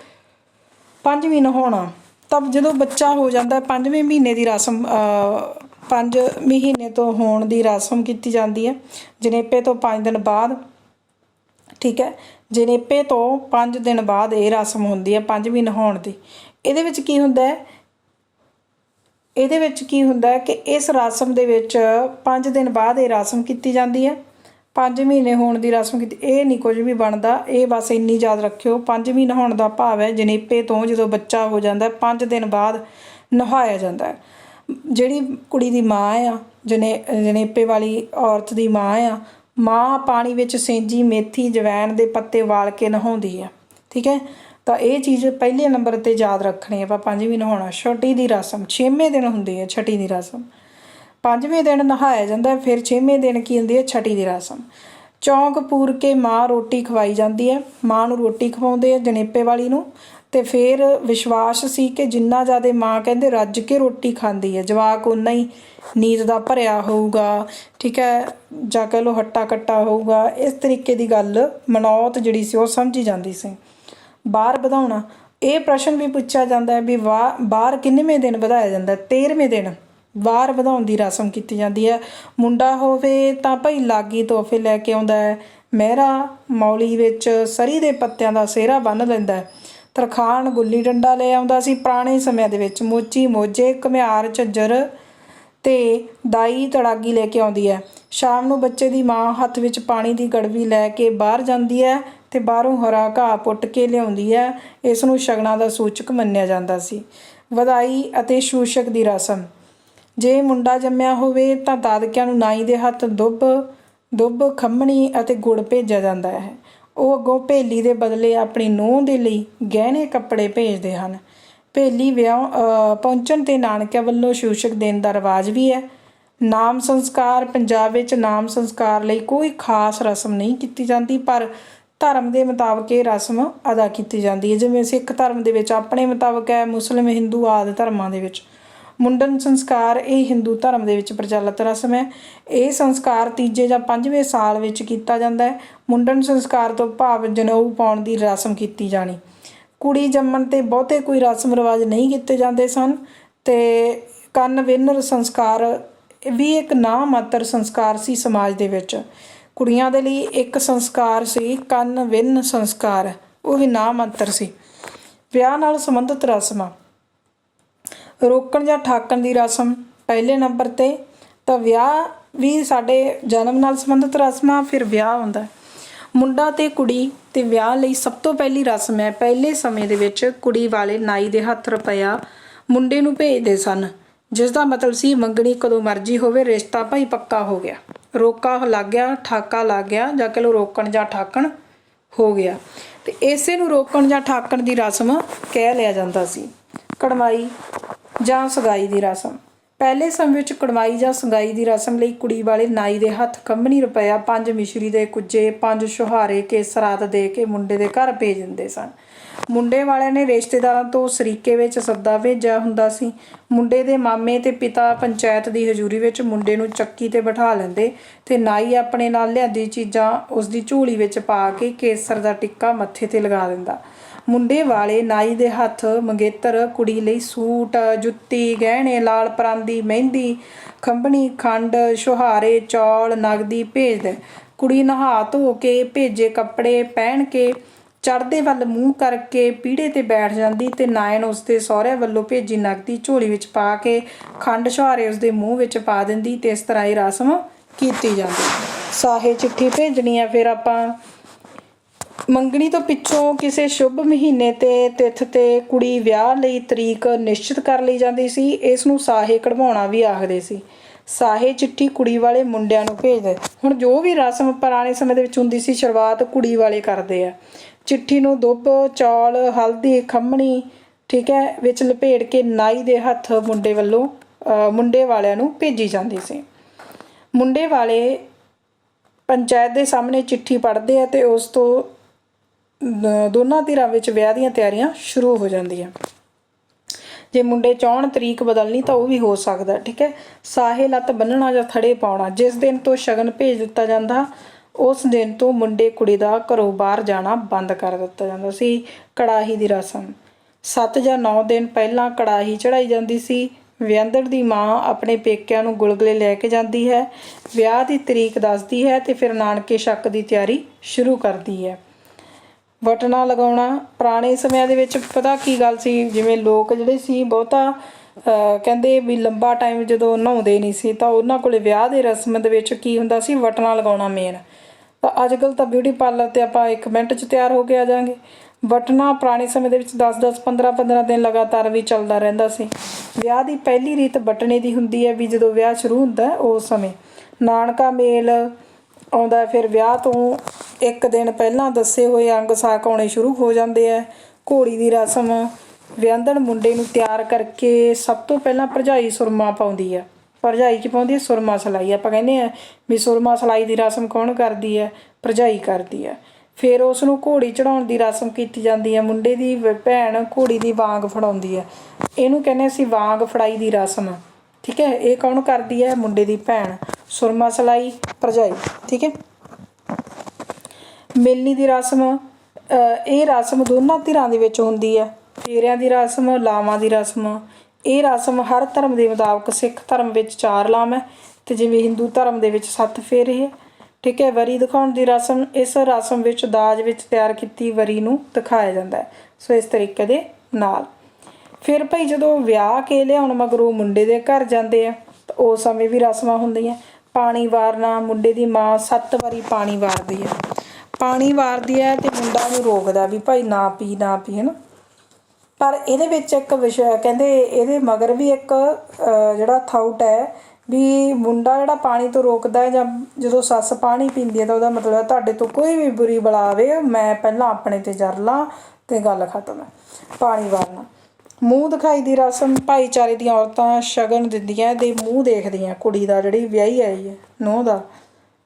ਪੰਜਵੀਂ ਨਹਾਉਣਾ। ਤਾਂ ਜਦੋਂ ਬੱਚਾ ਹੋ ਜਾਂਦਾ ਹੈ, ਪੰਜਵੇਂ ਮਹੀਨੇ ਦੀ ਰਸਮ ਅ, ਪੰਜ ਮਹੀਨੇ ਤੋਂ ਹੋਣ ਦੀ ਰਸਮ ਕੀਤੀ ਜਾਂਦੀ ਹੈ। ਜਨੇਪੇ ਤੋਂ 5 ਦਿਨ ਬਾਅਦ ਠੀਕ ਹੈ ਜਨੇਪੇ ਤੋਂ 5 ਦਿਨ ਬਾਅਦ ਇਹ ਰਸਮ ਹੁੰਦੀ ਹੈ ਪੰਜਵੀਂ ਨਹਾਉਣ ਦੀ। ਇਹਦੇ ਵਿੱਚ ਕੀ ਹੁੰਦਾ ਹੈ? ਇਹਦੇ ਵਿੱਚ ਕੀ ਹੁੰਦਾ ਹੈ ਕਿ ਇਸ ਰਸਮ ਦੇ ਵਿੱਚ 5 ਦਿਨ ਬਾਅਦ ਇਹ ਰਸਮ ਕੀਤੀ ਜਾਂਦੀ ਹੈ। 5 ਮਹੀਨੇ ਹੋਣ ਦੀ ਰਸਮ ਕੀਤੀ, ਇਹ ਨਹੀਂ ਕੁਝ ਵੀ ਬਣਦਾ। ਇਹ ਬਸ ਇੰਨੀ ਯਾਦ ਰੱਖਿਓ ਪੰਜਵੀਂ ਨਹਾਉਣ ਦਾ ਭਾਵ ਹੈ ਜਨੇਪੇ ਤੋਂ ਜਦੋਂ ਬੱਚਾ ਹੋ ਜਾਂਦਾ 5 ਦਿਨ ਬਾਅਦ ਨਹਾਇਆ ਜਾਂਦਾ ਹੈ। ਜਿਹੜੀ ਕੁੜੀ ਦੀ ਮਾਂ ਆ ਜਨੇ ਜਨੇਪੇ ਵਾਲੀ ਔਰਤ ਦੀ ਮਾਂ ਆ, ਮਾਂ ਪਾਣੀ ਵਿੱਚ ਸੇਂਜੀ ਮੇਥੀ ਜਵੈਣ ਦੇ ਪੱਤੇ ਵਾਲ ਕੇ ਨਹਾਉਂਦੀ ਆ ਠੀਕ ਹੈ? ਤਾਂ ਇਹ ਚੀਜ਼ ਪਹਿਲੇ ਨੰਬਰ ਤੇ ਯਾਦ ਰੱਖਣੀ ਆ ਆਪਾਂ ਪੰਜਵੀਂ ਨਹਾਉਣਾ ਛਟੀ ਦੀ ਰਸਮ, ਛੇਵੇਂ ਦਿਨ ਹੁੰਦੀ ਹੈ ਛਟੀ ਦੀ ਰਸਮ। ਪੰਜਵੇਂ ਦਿਨ ਨਹਾਇਆ ਜਾਂਦਾ ਫਿਰ ਛੇਵੇਂ ਦਿਨ ਕੀ ਹੁੰਦੀ ਹੈ? ਛਟੀ ਦੀ ਰਸਮ। ਚੌਂਕ ਪੂਰ ਕੇ ਮਾਂ ਰੋਟੀ ਖਵਾਈ ਜਾਂਦੀ ਹੈ, ਮਾਂ ਨੂੰ ਰੋਟੀ ਖਵਾਉਂਦੇ ਆ ਜਣੇਪੇ ਵਾਲੀ ਨੂੰ, ਤੇ ਫਿਰ ਵਿਸ਼ਵਾਸ ਸੀ ਕਿ ਜਿੰਨਾ ਜ਼ਿਆਦਾ ਮਾਂ ਕਹਿੰਦੇ ਰੱਜ ਕੇ ਰੋਟੀ ਖਾਂਦੀ ਹੈ, ਜਵਾਕ ਉਨਾ ਹੀ ਨੀਂਦ ਦਾ ਭਰਿਆ ਹੋਊਗਾ, ਠੀਕ ਹੈ, ਜਾਂ ਕਹ ਲੋ ਹੱਟਾ ਕੱਟਾ ਹੋਊਗਾ, ਇਸ ਤਰੀਕੇ ਦੀ ਗੱਲ ਮਨੌਤ ਜਿਹੜੀ ਸੀ ਉਹ ਸਮਝੀ ਜਾਂਦੀ ਸੀ। ਬਾਹਰ ਵਧਾਉਣਾ। ਇਹ ਪ੍ਰਸ਼ਨ ਵੀ ਪੁੱਛਿਆ ਜਾਂਦਾ ਹੈ ਵੀ ਵਾ- ਬਾਹਰ ਕਿੰਨੇਵੇਂ ਦਿਨ ਵਧਾਇਆ ਜਾਂਦਾ? 13ਵੇਂ ਦਿਨ ਵਾਰ ਵਧਾਉਣ ਦੀ ਰਸਮ ਕੀਤੀ ਜਾਂਦੀ ਹੈ। ਮੁੰਡਾ ਹੋਵੇ ਤਾਂ ਭਾਈ ਲਾਗੀ ਤੋਹਫੇ ਲੈ ਕੇ ਆਉਂਦਾ ਹੈ। ਮਹਿਰਾ ਮੌਲੀ ਵਿੱਚ ਸਰੀ ਦੇ ਪੱਤਿਆਂ ਦਾ ਸਿਹਰਾ ਬੰਨ੍ਹ ਲੈਂਦਾ ਹੈ। ਤਰਖਾਣ ਗੁੱਲੀ ਡੰਡਾ ਲੈ ਆਉਂਦਾ ਸੀ। ਪੁਰਾਣੇ ਸਮਿਆਂ ਦੇ ਵਿੱਚ ਮੋਚੀ ਮੋਜੇ, ਘੁਮਿਆਰ, ਝੱਜਰ ਤੇ ਦਾਈ ਤੜਾਗੀ ਲੈ ਕੇ ਆਉਂਦੀ ਹੈ। ਸ਼ਾਮ ਨੂੰ ਬੱਚੇ ਦੀ ਮਾਂ ਹੱਥ ਵਿੱਚ ਪਾਣੀ ਦੀ ਗੜਵੀ ਲੈ ਕੇ ਬਾਹਰ ਜਾਂਦੀ ਹੈ। ਤੇ ਬਾਹਰੋਂ ਹਰਾ ਘਾਹ ਪੁੱਟ ਕੇ ਲਿਆਉਂਦੀ ਹੈ, ਇਸ ਨੂੰ ਸ਼ਗਨਾਂ ਦਾ ਸੂਚਕ ਮੰਨਿਆ ਜਾਂਦਾ ਸੀ। ਵਧਾਈ ਅਤੇ ਸ਼ੂਸ਼ਕ ਦੀ ਰਸਮ। ਜੇ ਮੁੰਡਾ ਜੰਮਿਆ ਹੋਵੇ ਤਾਂ ਦਾਦਕਿਆਂ ਨੂੰ ਨਾਈ ਦੇ ਹੱਥ ਦੁੱਬ ਦੁੱਬ ਖੰਮਣੀ ਅਤੇ ਗੁੜ ਭੇਜਿਆ ਜਾਂਦਾ ਹੈ। ਉਹ ਅੱਗੋਂ ਭੇਲੀ ਦੇ ਬਦਲੇ ਆਪਣੀ ਨੂੰਹ ਦੇ ਲਈ ਗਹਿਣੇ ਕੱਪੜੇ ਭੇਜਦੇ ਹਨ। ਭੇਲੀ ਵਿਆਹ ਪਹੁੰਚਣ ਤੇ ਨਾਨਕਿਆਂ ਵੱਲੋਂ ਸ਼ੂਸ਼ਕ ਦੇਣ ਦਾ ਰਿਵਾਜ ਵੀ ਹੈ। ਨਾਮ ਸੰਸਕਾਰ, ਪੰਜਾਬ ਵਿੱਚ ਨਾਮ ਸੰਸਕਾਰ ਲਈ ਕੋਈ ਖਾਸ ਰਸਮ ਨਹੀਂ ਕੀਤੀ ਜਾਂਦੀ, ਪਰ ਧਰਮ ਦੇ ਮੁਤਾਬਕ ਇਹ ਰਸਮ ਅਦਾ ਕੀਤੀ ਜਾਂਦੀ ਹੈ। ਜਿਵੇਂ ਸਿੱਖ ਧਰਮ ਦੇ ਵਿੱਚ ਆਪਣੇ ਮੁਤਾਬਕ ਹੈ, ਮੁਸਲਿਮ, ਹਿੰਦੂ ਆਦਿ ਧਰਮਾਂ ਦੇ ਵਿੱਚ। ਮੁੰਡਨ ਸੰਸਕਾਰ ਇਹ ਹਿੰਦੂ ਧਰਮ ਦੇ ਵਿੱਚ ਪ੍ਰਚਲਿਤ ਰਸਮ ਹੈ। ਇਹ ਸੰਸਕਾਰ ਤੀਜੇ ਜਾਂ ਪੰਜਵੇਂ ਸਾਲ ਵਿੱਚ ਕੀਤਾ ਜਾਂਦਾ ਹੈ। ਮੁੰਡਨ ਸੰਸਕਾਰ ਤੋਂ ਭਾਵ ਜਨੇਊ ਪਾਉਣ ਦੀ ਰਸਮ ਕੀਤੀ ਜਾਣੀ। ਕੁੜੀ ਜੰਮਣ ਤੇ ਬਹੁਤੇ ਕੋਈ ਰਸਮ ਰਿਵਾਜ ਨਹੀਂ ਕੀਤੇ ਜਾਂਦੇ ਸਨ ਤੇ ਕੰਨ ਵਿਨਰ ਸੰਸਕਾਰ, ਵੀ ਇੱਕ ਨਾ ਮਾਤਰ ਸੰਸਕਾਰ ਸੀ ਸਮਾਜ ਦੇ ਵਿੱਚ। ਕੁੜੀਆਂ ਦੇ ਲਈ ਇੱਕ ਸੰਸਕਾਰ ਸੀ, ਕੰਨ ਵਿੰਨ ਸੰਸਕਾਰ। ਉਹ ਵੀ ਨਾਮ ਮਾਤਰ ਸੀ। ਵਿਆਹ ਨਾਲ ਸੰਬੰਧਿਤ ਰਸਮਾਂ। ਰੋਕਣ ਜਾਂ ਠਾਕਣ ਦੀ ਰਸਮ ਪਹਿਲੇ ਨੰਬਰ ਤੇ, ਤਾਂ ਵਿਆਹ ਵੀ ਸਾਡੇ ਜਨਮ ਨਾਲ ਸੰਬੰਧਿਤ ਰਸਮਾਂ, ਫਿਰ ਵਿਆਹ ਹੁੰਦਾ ਮੁੰਡਾ ਤੇ ਕੁੜੀ, ਤੇ ਵਿਆਹ ਲਈ ਸਭ ਤੋਂ ਪਹਿਲੀ ਰਸਮ ਹੈ। ਪਹਿਲੇ ਸਮੇਂ ਦੇ ਵਿੱਚ ਕੁੜੀ ਵਾਲੇ ਨਾਈ ਦੇ ਹੱਥ ਰੁਪਇਆ ਮੁੰਡੇ ਨੂੰ ਭੇਜਦੇ ਸਨ ਜਿਸ ਦਾ ਮਤਲਬ ਸੀ ਮੰਗਣੀ ਕਦੋਂ ਮਰਜ਼ੀ ਹੋਵੇ, ਰਿਸ਼ਤਾ ਭਾਈ ਪੱਕਾ ਹੋ ਗਿਆ। ਰੋਕਾ ਲੱਗ ਗਿਆ, ਠਾਕਾ ਲੱਗ ਗਿਆ ਜਾਂ ਕਿ ਲੋ ਰੋਕਣ ਜਾਂ ਠਾਕਣ ਹੋ ਗਿਆ। ਤੇ ਇਸੇ ਨੂੰ ਰੋਕਣ ਜਾਂ ਠਾਕਣ ਦੀ ਰਸਮ ਕਹਿ ਲਿਆ ਜਾਂਦਾ ਸੀ। ਕੜਮਾਈ ਜਾਂ ਸਗਾਈ ਦੀ ਰਸਮ। ਪਹਿਲੇ ਸਮੇਂ ਵਿੱਚ ਕੜਮਾਈ ਜਾਂ ਸਗਾਈ ਦੀ ਰਸਮ ਲਈ ਕੁੜੀ ਵਾਲੇ ਨਾਈ ਦੇ ਹੱਥ ਕੰਬਣੀ ਰੁਪਇਆ, ਪੰਜ ਮਿਸ਼ਰੀ ਦੇ ਕੁੱਜੇ, ਪੰਜ ਸੁਹਾਰੇ ਕੇ ਸਰਾਤ ਦੇ ਕੇ ਮੁੰਡੇ ਦੇ ਘਰ ਭੇਜ ਦਿੰਦੇ ਸਨ। ਮੁੰਡੇ ਵਾਲਿਆਂ ਨੇ ਰਿਸ਼ਤੇਦਾਰਾਂ ਤੋਂ ਸਰੀਕੇ ਵਿੱਚ ਸੱਦਾ ਭੇਜਿਆ ਹੁੰਦਾ ਸੀ। ਮੁੰਡੇ ਦੇ ਮਾਮੇ ਤੇ ਪਿਤਾ ਪੰਚਾਇਤ ਦੀ ਹਜ਼ੂਰੀ ਵਿੱਚ ਮੁੰਡੇ ਨੂੰ ਚੱਕੀ ਤੇ ਬਿਠਾ ਲੈਂਦੇ ਤੇ ਨਾਈ ਆਪਣੇ ਨਾਲ ਲਿਆਂਦੀ ਚੀਜ਼ਾਂ ਉਸ ਦੀ ਝੋਲੀ ਵਿੱਚ ਪਾ ਕੇ ਕੇਸਰ ਦਾ ਟਿੱਕਾ ਮੱਥੇ ਤੇ ਲਗਾ ਦਿੰਦਾ। ਮੁੰਡੇ ਵਾਲੇ ਨਾਈ ਦੇ ਹੱਥ ਮੰਗੇਤਰ ਕੁੜੀ ਲਈ ਸੂਟ, ਜੁੱਤੀ, ਗਹਿਣੇ, ਲਾਲ ਪਰਾਂਦੀ, ਮਹਿੰਦੀ, ਖੰਭਣੀ, ਖੰਡ ਛੁਹਾਰੇ ਚੌਲ, ਨਗਦੀ ਭੇਜਦੇ। ਕੁੜੀ ਨਹਾ ਧੋ ਕੇ, ਭੇਜੇ ਕੱਪੜੇ, ਪਹਿਨ ਕੇ ਚੜਦੇ ਵੱਲ ਮੂੰਹ ਕਰਕੇ ਪੀੜੇ ਤੇ ਬੈਠ ਜਾਂਦੀ ਤੇ ਨਾਇਣ ਉਸਦੇ ਸਹੁਰੇ ਵੱਲੋਂ ਭੇਜੀ ਨਗਦੀ ਝੋਲੀ ਵਿੱਚ ਪਾ ਕੇ ਖੰਡ ਛੁਹਾਰੇ ਉਸਦੇ ਮੂੰਹ ਵਿੱਚ ਪਾ ਦਿੰਦੀ ਤੇ ਇਸ ਤਰ੍ਹਾਂ ਇਹ ਰਸਮ ਕੀਤੀ ਜਾਂਦੀ। ਸਾਹੇ ਚਿੱਠੀ ਭੇਜਣੀ ਆ, ਫਿਰ ਆਪਾਂ ਮੰਗਣੀ ਤੋਂ ਪਿੱਛੋਂ ਕਿਸੇ ਸ਼ੁਭ ਮਹੀਨੇ ਤੇ ਤਿਥ ਤੇ ਕੁੜੀ ਵਿਆਹ ਲਈ ਤਰੀਕ ਨਿਸ਼ਚਿਤ ਕਰ ਲਈ ਜਾਂਦੀ ਸੀ, ਇਸ ਨੂੰ ਸਾਹੇ ਕਢਵਾਉਣਾ ਵੀ ਆਖਦੇ ਸੀ। ਸਾਹੇ ਚਿੱਠੀ ਕੁੜੀ ਵਾਲੇ ਮੁੰਡਿਆਂ ਨੂੰ ਭੇਜਦੇ। ਹੁਣ ਜੋ ਵੀ ਰਸਮ ਪੁਰਾਣੇ ਸਮੇਂ ਦੇ ਵਿੱਚ ਹੁੰਦੀ ਸੀ, ਸ਼ੁਰੂਆਤ ਕੁੜੀ ਵਾਲੇ ਕਰਦੇ ਆ। ਚਿੱਠੀ ਨੂੰ ਦੁੱਬ, ਚੌਲ, ਹਲਦੀ, ਖੰਮਣੀ, ਠੀਕ ਹੈ, ਵਿੱਚ ਲਪੇਟ ਕੇ ਨਾਈ ਦੇ ਹੱਥ ਮੁੰਡੇ ਵੱਲੋਂ ਮੁੰਡੇ ਵਾਲਿਆਂ ਨੂੰ ਭੇਜੀ ਜਾਂਦੀ ਸੀ। ਮੁੰਡੇ ਵਾਲੇ ਪੰਚਾਇਤ ਦੇ ਸਾਹਮਣੇ ਚਿੱਠੀ ਪੜ੍ਹਦੇ ਆ ਤੇ ਉਸ ਤੋਂ ਦ- ਦੋਨਾਂ ਧਿਰਾਂ ਵਿੱਚ ਵਿਆਹ ਦੀਆਂ ਤਿਆਰੀਆਂ ਸ਼ੁਰੂ ਹੋ ਜਾਂਦੀਆਂ। ਜੇ ਮੁੰਡੇ ਚਾਹਣ ਤਰੀਕ ਬਦਲਣੀ ਤਾਂ ਉਹ ਵੀ ਹੋ ਸਕਦਾ, ਠੀਕ ਹੈ। ਸਾਹੇ ਲੱਤ ਬੰਨਣਾ ਜਾਂ ਥੜੇ ਪਾਉਣਾ, ਜਿਸ ਦਿਨ ਤੋਂ ਸ਼ਗਨ ਭੇਜ ਦਿੱਤਾ ਜਾਂਦਾ ਉਸ ਦਿਨ ਤੋਂ ਮੁੰਡੇ ਕੁੜੀ ਦਾ ਘਰੋਂ ਬਾਹਰ ਜਾਣਾ ਬੰਦ ਕਰ ਦਿੱਤਾ ਜਾਂਦਾ ਸੀ, ਕੜਾਹੀ ਦੀ ਰਸਮ। 7 ਜਾਂ 9 ਦਿਨ ਪਹਿਲਾਂ ਕੜਾਹੀ ਚੜਾਈ ਜਾਂਦੀ ਸੀ। ਵਿਆਹੰਦੜ ਦੀ ਮਾਂ ਆਪਣੇ ਪੇਕਿਆਂ ਨੂੰ ਗੁਲਗੁਲੇ ਲੈ ਕੇ ਜਾਂਦੀ ਹੈ। ਵਿਆਹ ਦੀ ਤਰੀਕ ਦੱਸਦੀ ਹੈ ਤੇ ਫਿਰ ਨਾਨਕੇ ਸ਼ੱਕ ਦੀ ਤਿਆਰੀ ਸ਼ੁਰੂ ਕਰਦੀ ਹੈ। ਬਟਨਾ ਲਗਾਉਣਾ, ਪੁਰਾਣੇ ਸਮਿਆਂ ਦੇ ਵਿੱਚ ਪਤਾ ਕੀ ਗੱਲ ਸੀ, ਜਿਵੇਂ ਲੋਕ ਜਿਹੜੇ ਸੀ ਬਹੁਤਾ ਕਹਿੰਦੇ ਵੀ ਲੰਬਾ ਟਾਈਮ ਜਦੋਂ ਨਹਾਉਂਦੇ ਨਹੀਂ ਸੀ ਤਾਂ ਉਹਨਾਂ ਕੋਲੇ ਵਿਆਹ ਦੇ ਰਸਮ ਦੇ ਵਿੱਚ ਕੀ ਹੁੰਦਾ ਸੀ, ਵਟਣਾ ਲਗਾਉਣਾ ਮੇਨ ਤਾਂ ਅੱਜ ਕੱਲ ਤਾਂ ਬਿਊਟੀ ਪਾਰਲਰ ਤੇ ਆਪਾਂ 1 ਮਿੰਟ 'ਚ ਤਿਆਰ ਹੋ ਕੇ ਆ ਜਾਾਂਗੇ। ਬਟਨਾ ਪੁਰਾਣੇ ਸਮੇਂ ਦੇ ਵਿੱਚ 10-10 15-15 ਦਿਨ ਲਗਾਤਾਰ ਵੀ ਚੱਲਦਾ ਰਹਿੰਦਾ ਸੀ। ਵਿਆਹ ਦੀ ਪਹਿਲੀ ਰੀਤ ਬਟਣੇ ਦੀ ਹੁੰਦੀ ਹੈ ਵੀ ਜਦੋਂ ਵਿਆਹ ਸ਼ੁਰੂ ਹੁੰਦਾ ਉਸ ਸਮੇਂ। ਨਾਨਕਾ ਮੇਲ ਆਉਂਦਾ ਫਿਰ ਵਿਆਹ ਤੋਂ ਇੱਕ ਦਿਨ ਪਹਿਲਾਂ ਦੱਸੇ ਹੋਏ ਅੰਗ ਸਾਕ ਆਉਣੇ ਸ਼ੁਰੂ ਹੋ ਜਾਂਦੇ ਆ ਘੋੜੀ ਦੀ ਰਸਮ ਵਿਆਹੰਦਣ ਮੁੰਡੇ ਨੂੰ ਤਿਆਰ ਕਰਕੇ ਸਭ ਤੋਂ ਪਹਿਲਾਂ ਭਰਜਾਈ ਸੁਰਮਾ ਪਾਉਂਦੀ ਆ ਭਰਜਾਈ ਕੀ ਪਾਉਂਦੀ ਹੈ ਸੁਰਮਾ ਸਲਾਈ। ਆਪਾਂ ਕਹਿੰਦੇ ਆ ਵੀ ਸੁਰਮਾ ਸਲਾਈ ਦੀ ਰਸਮ ਕੌਣ ਕਰਦੀ ਹੈ ਭਰਜਾਈ ਕਰਦੀ ਹੈ ਫਿਰ ਉਸ ਨੂੰ ਘੋੜੀ ਚੜਾਉਣ ਦੀ ਰਸਮ ਕੀਤੀ ਜਾਂਦੀ ਹੈ ਮੁੰਡੇ ਦੀ ਵ- ਭੈਣ ਘੋੜੀ ਦੀ ਵਾਂਗ ਫੜਾਉਂਦੀ ਹੈ ਇਹਨੂੰ ਕਹਿੰਦੇ ਅਸੀਂ ਵਾਂਗ ਫੜਾਈ ਦੀ ਰਸਮ। ਠੀਕ ਹੈ? ਇਹ ਕੌਣ ਕਰਦੀ ਹੈ ਮੁੰਡੇ ਦੀ ਭੈਣ। ਸੁਰਮਾ ਸਲਾਈ, ਭਰਜਾਈ। ਠੀਕ ਹੈ? ਮਿਲਣੀ ਦੀ ਰਸਮ ਇਹ ਰਸਮ ਦੋਨਾਂ ਧਿਰਾਂ ਦੇ ਵਿੱਚ ਹੁੰਦੀ ਹੈ ਫੇਰਿਆਂ ਦੀ ਰਸਮ, ਲਾਵਾਂ ਦੀ ਰਸਮ। ਇਹ ਰਸਮ ਹਰ ਧਰਮ ਦੇ ਮੁਤਾਬਕ ਸਿੱਖ ਧਰਮ ਵਿੱਚ ਚਾਰ ਲਾਮ ਹੈ ਤੇ ਜਿਵੇਂ ਹਿੰਦੂ ਧਰਮ ਦੇ ਵਿੱਚ ਸੱਤ ਫੇਰੇ ਹੈ। ਠੀਕ ਹੈ, ਵਰੀ ਦਿਖਾਉਣ ਦੀ ਰਸਮ, ਇਸ ਰਸਮ ਵਿੱਚ ਦਾਜ ਵਿੱਚ ਤਿਆਰ ਕੀਤੀ ਵਰੀ ਨੂੰ ਦਿਖਾਇਆ ਜਾਂਦਾ ਹੈ। ਸੋ ਇਸ ਤਰੀਕੇ ਦੇ ਨਾਲ। ਫਿਰ ਭਾਈ ਜਦੋਂ ਵਿਆਹ ਕੇ ਲਿਆਉਣ ਮਗਰੋਂ ਮੁੰਡੇ ਦੇ ਘਰ ਜਾਂਦੇ ਆ, ਤਾਂ ਉਸ ਸਮੇਂ ਵੀ ਰਸਮਾਂ ਹੁੰਦੀਆਂ। ਪਾਣੀ ਵਾਰਨਾ, ਮੁੰਡੇ ਦੀ ਮਾਂ ਸੱਤ ਵਾਰੀ ਪਾਣੀ ਵਾਰਦੀ ਹੈ। ਪਾਣੀ ਵਾਰਦੀ ਹੈ ਤੇ ਮੁੰਡਾ ਨੂੰ ਰੋਕਦਾ ਵੀ ਭਾਈ ਨਾ ਪੀ ਨਾ ਪੀ, ਹਨਾ? ਪਰ ਇਹਦੇ ਵਿੱਚ ਇੱਕ ਵਿਸ਼ਾ, ਕਹਿੰਦੇ ਇਹਦੇ ਮਗਰ ਵੀ ਇੱਕ ਜਿਹੜਾ ਥਾਊਟ ਹੈ ਵੀ ਮੁੰਡਾ ਜਿਹੜਾ ਪਾਣੀ ਤੋਂ ਰੋਕਦਾ ਹੈ ਜਾਂ ਜਦੋਂ ਸੱਸ ਪਾਣੀ ਪੀਂਦੀ ਹੈ ਤਾਂ ਉਹਦਾ ਮਤਲਬ ਹੈ ਤੁਹਾਡੇ ਤੋਂ ਕੋਈ ਵੀ ਬੁਰੀ ਬਲਾ ਆਵੇ, ਮੈਂ ਪਹਿਲਾਂ ਆਪਣੇ ਤੇ ਜਰ ਲਾਂ ਤੇ ਗੱਲ ਖਤਮ ਹੈ। ਪਾਣੀ ਵਾਰਨਾ। ਮੂੰਹ ਦਿਖਾਈ ਦੀ ਰਸਮ, ਭਾਈਚਾਰੇ ਦੀਆਂ ਔਰਤਾਂ ਸ਼ਗਨ ਦਿੰਦੀਆਂ ਦੇ ਮੂੰਹ ਦੇਖਦੀਆਂ ਕੁੜੀ ਦਾ ਜਿਹੜੀ ਵਿਆਹੀ ਆਈ ਹੈ, ਨੂੰਹ ਦਾ,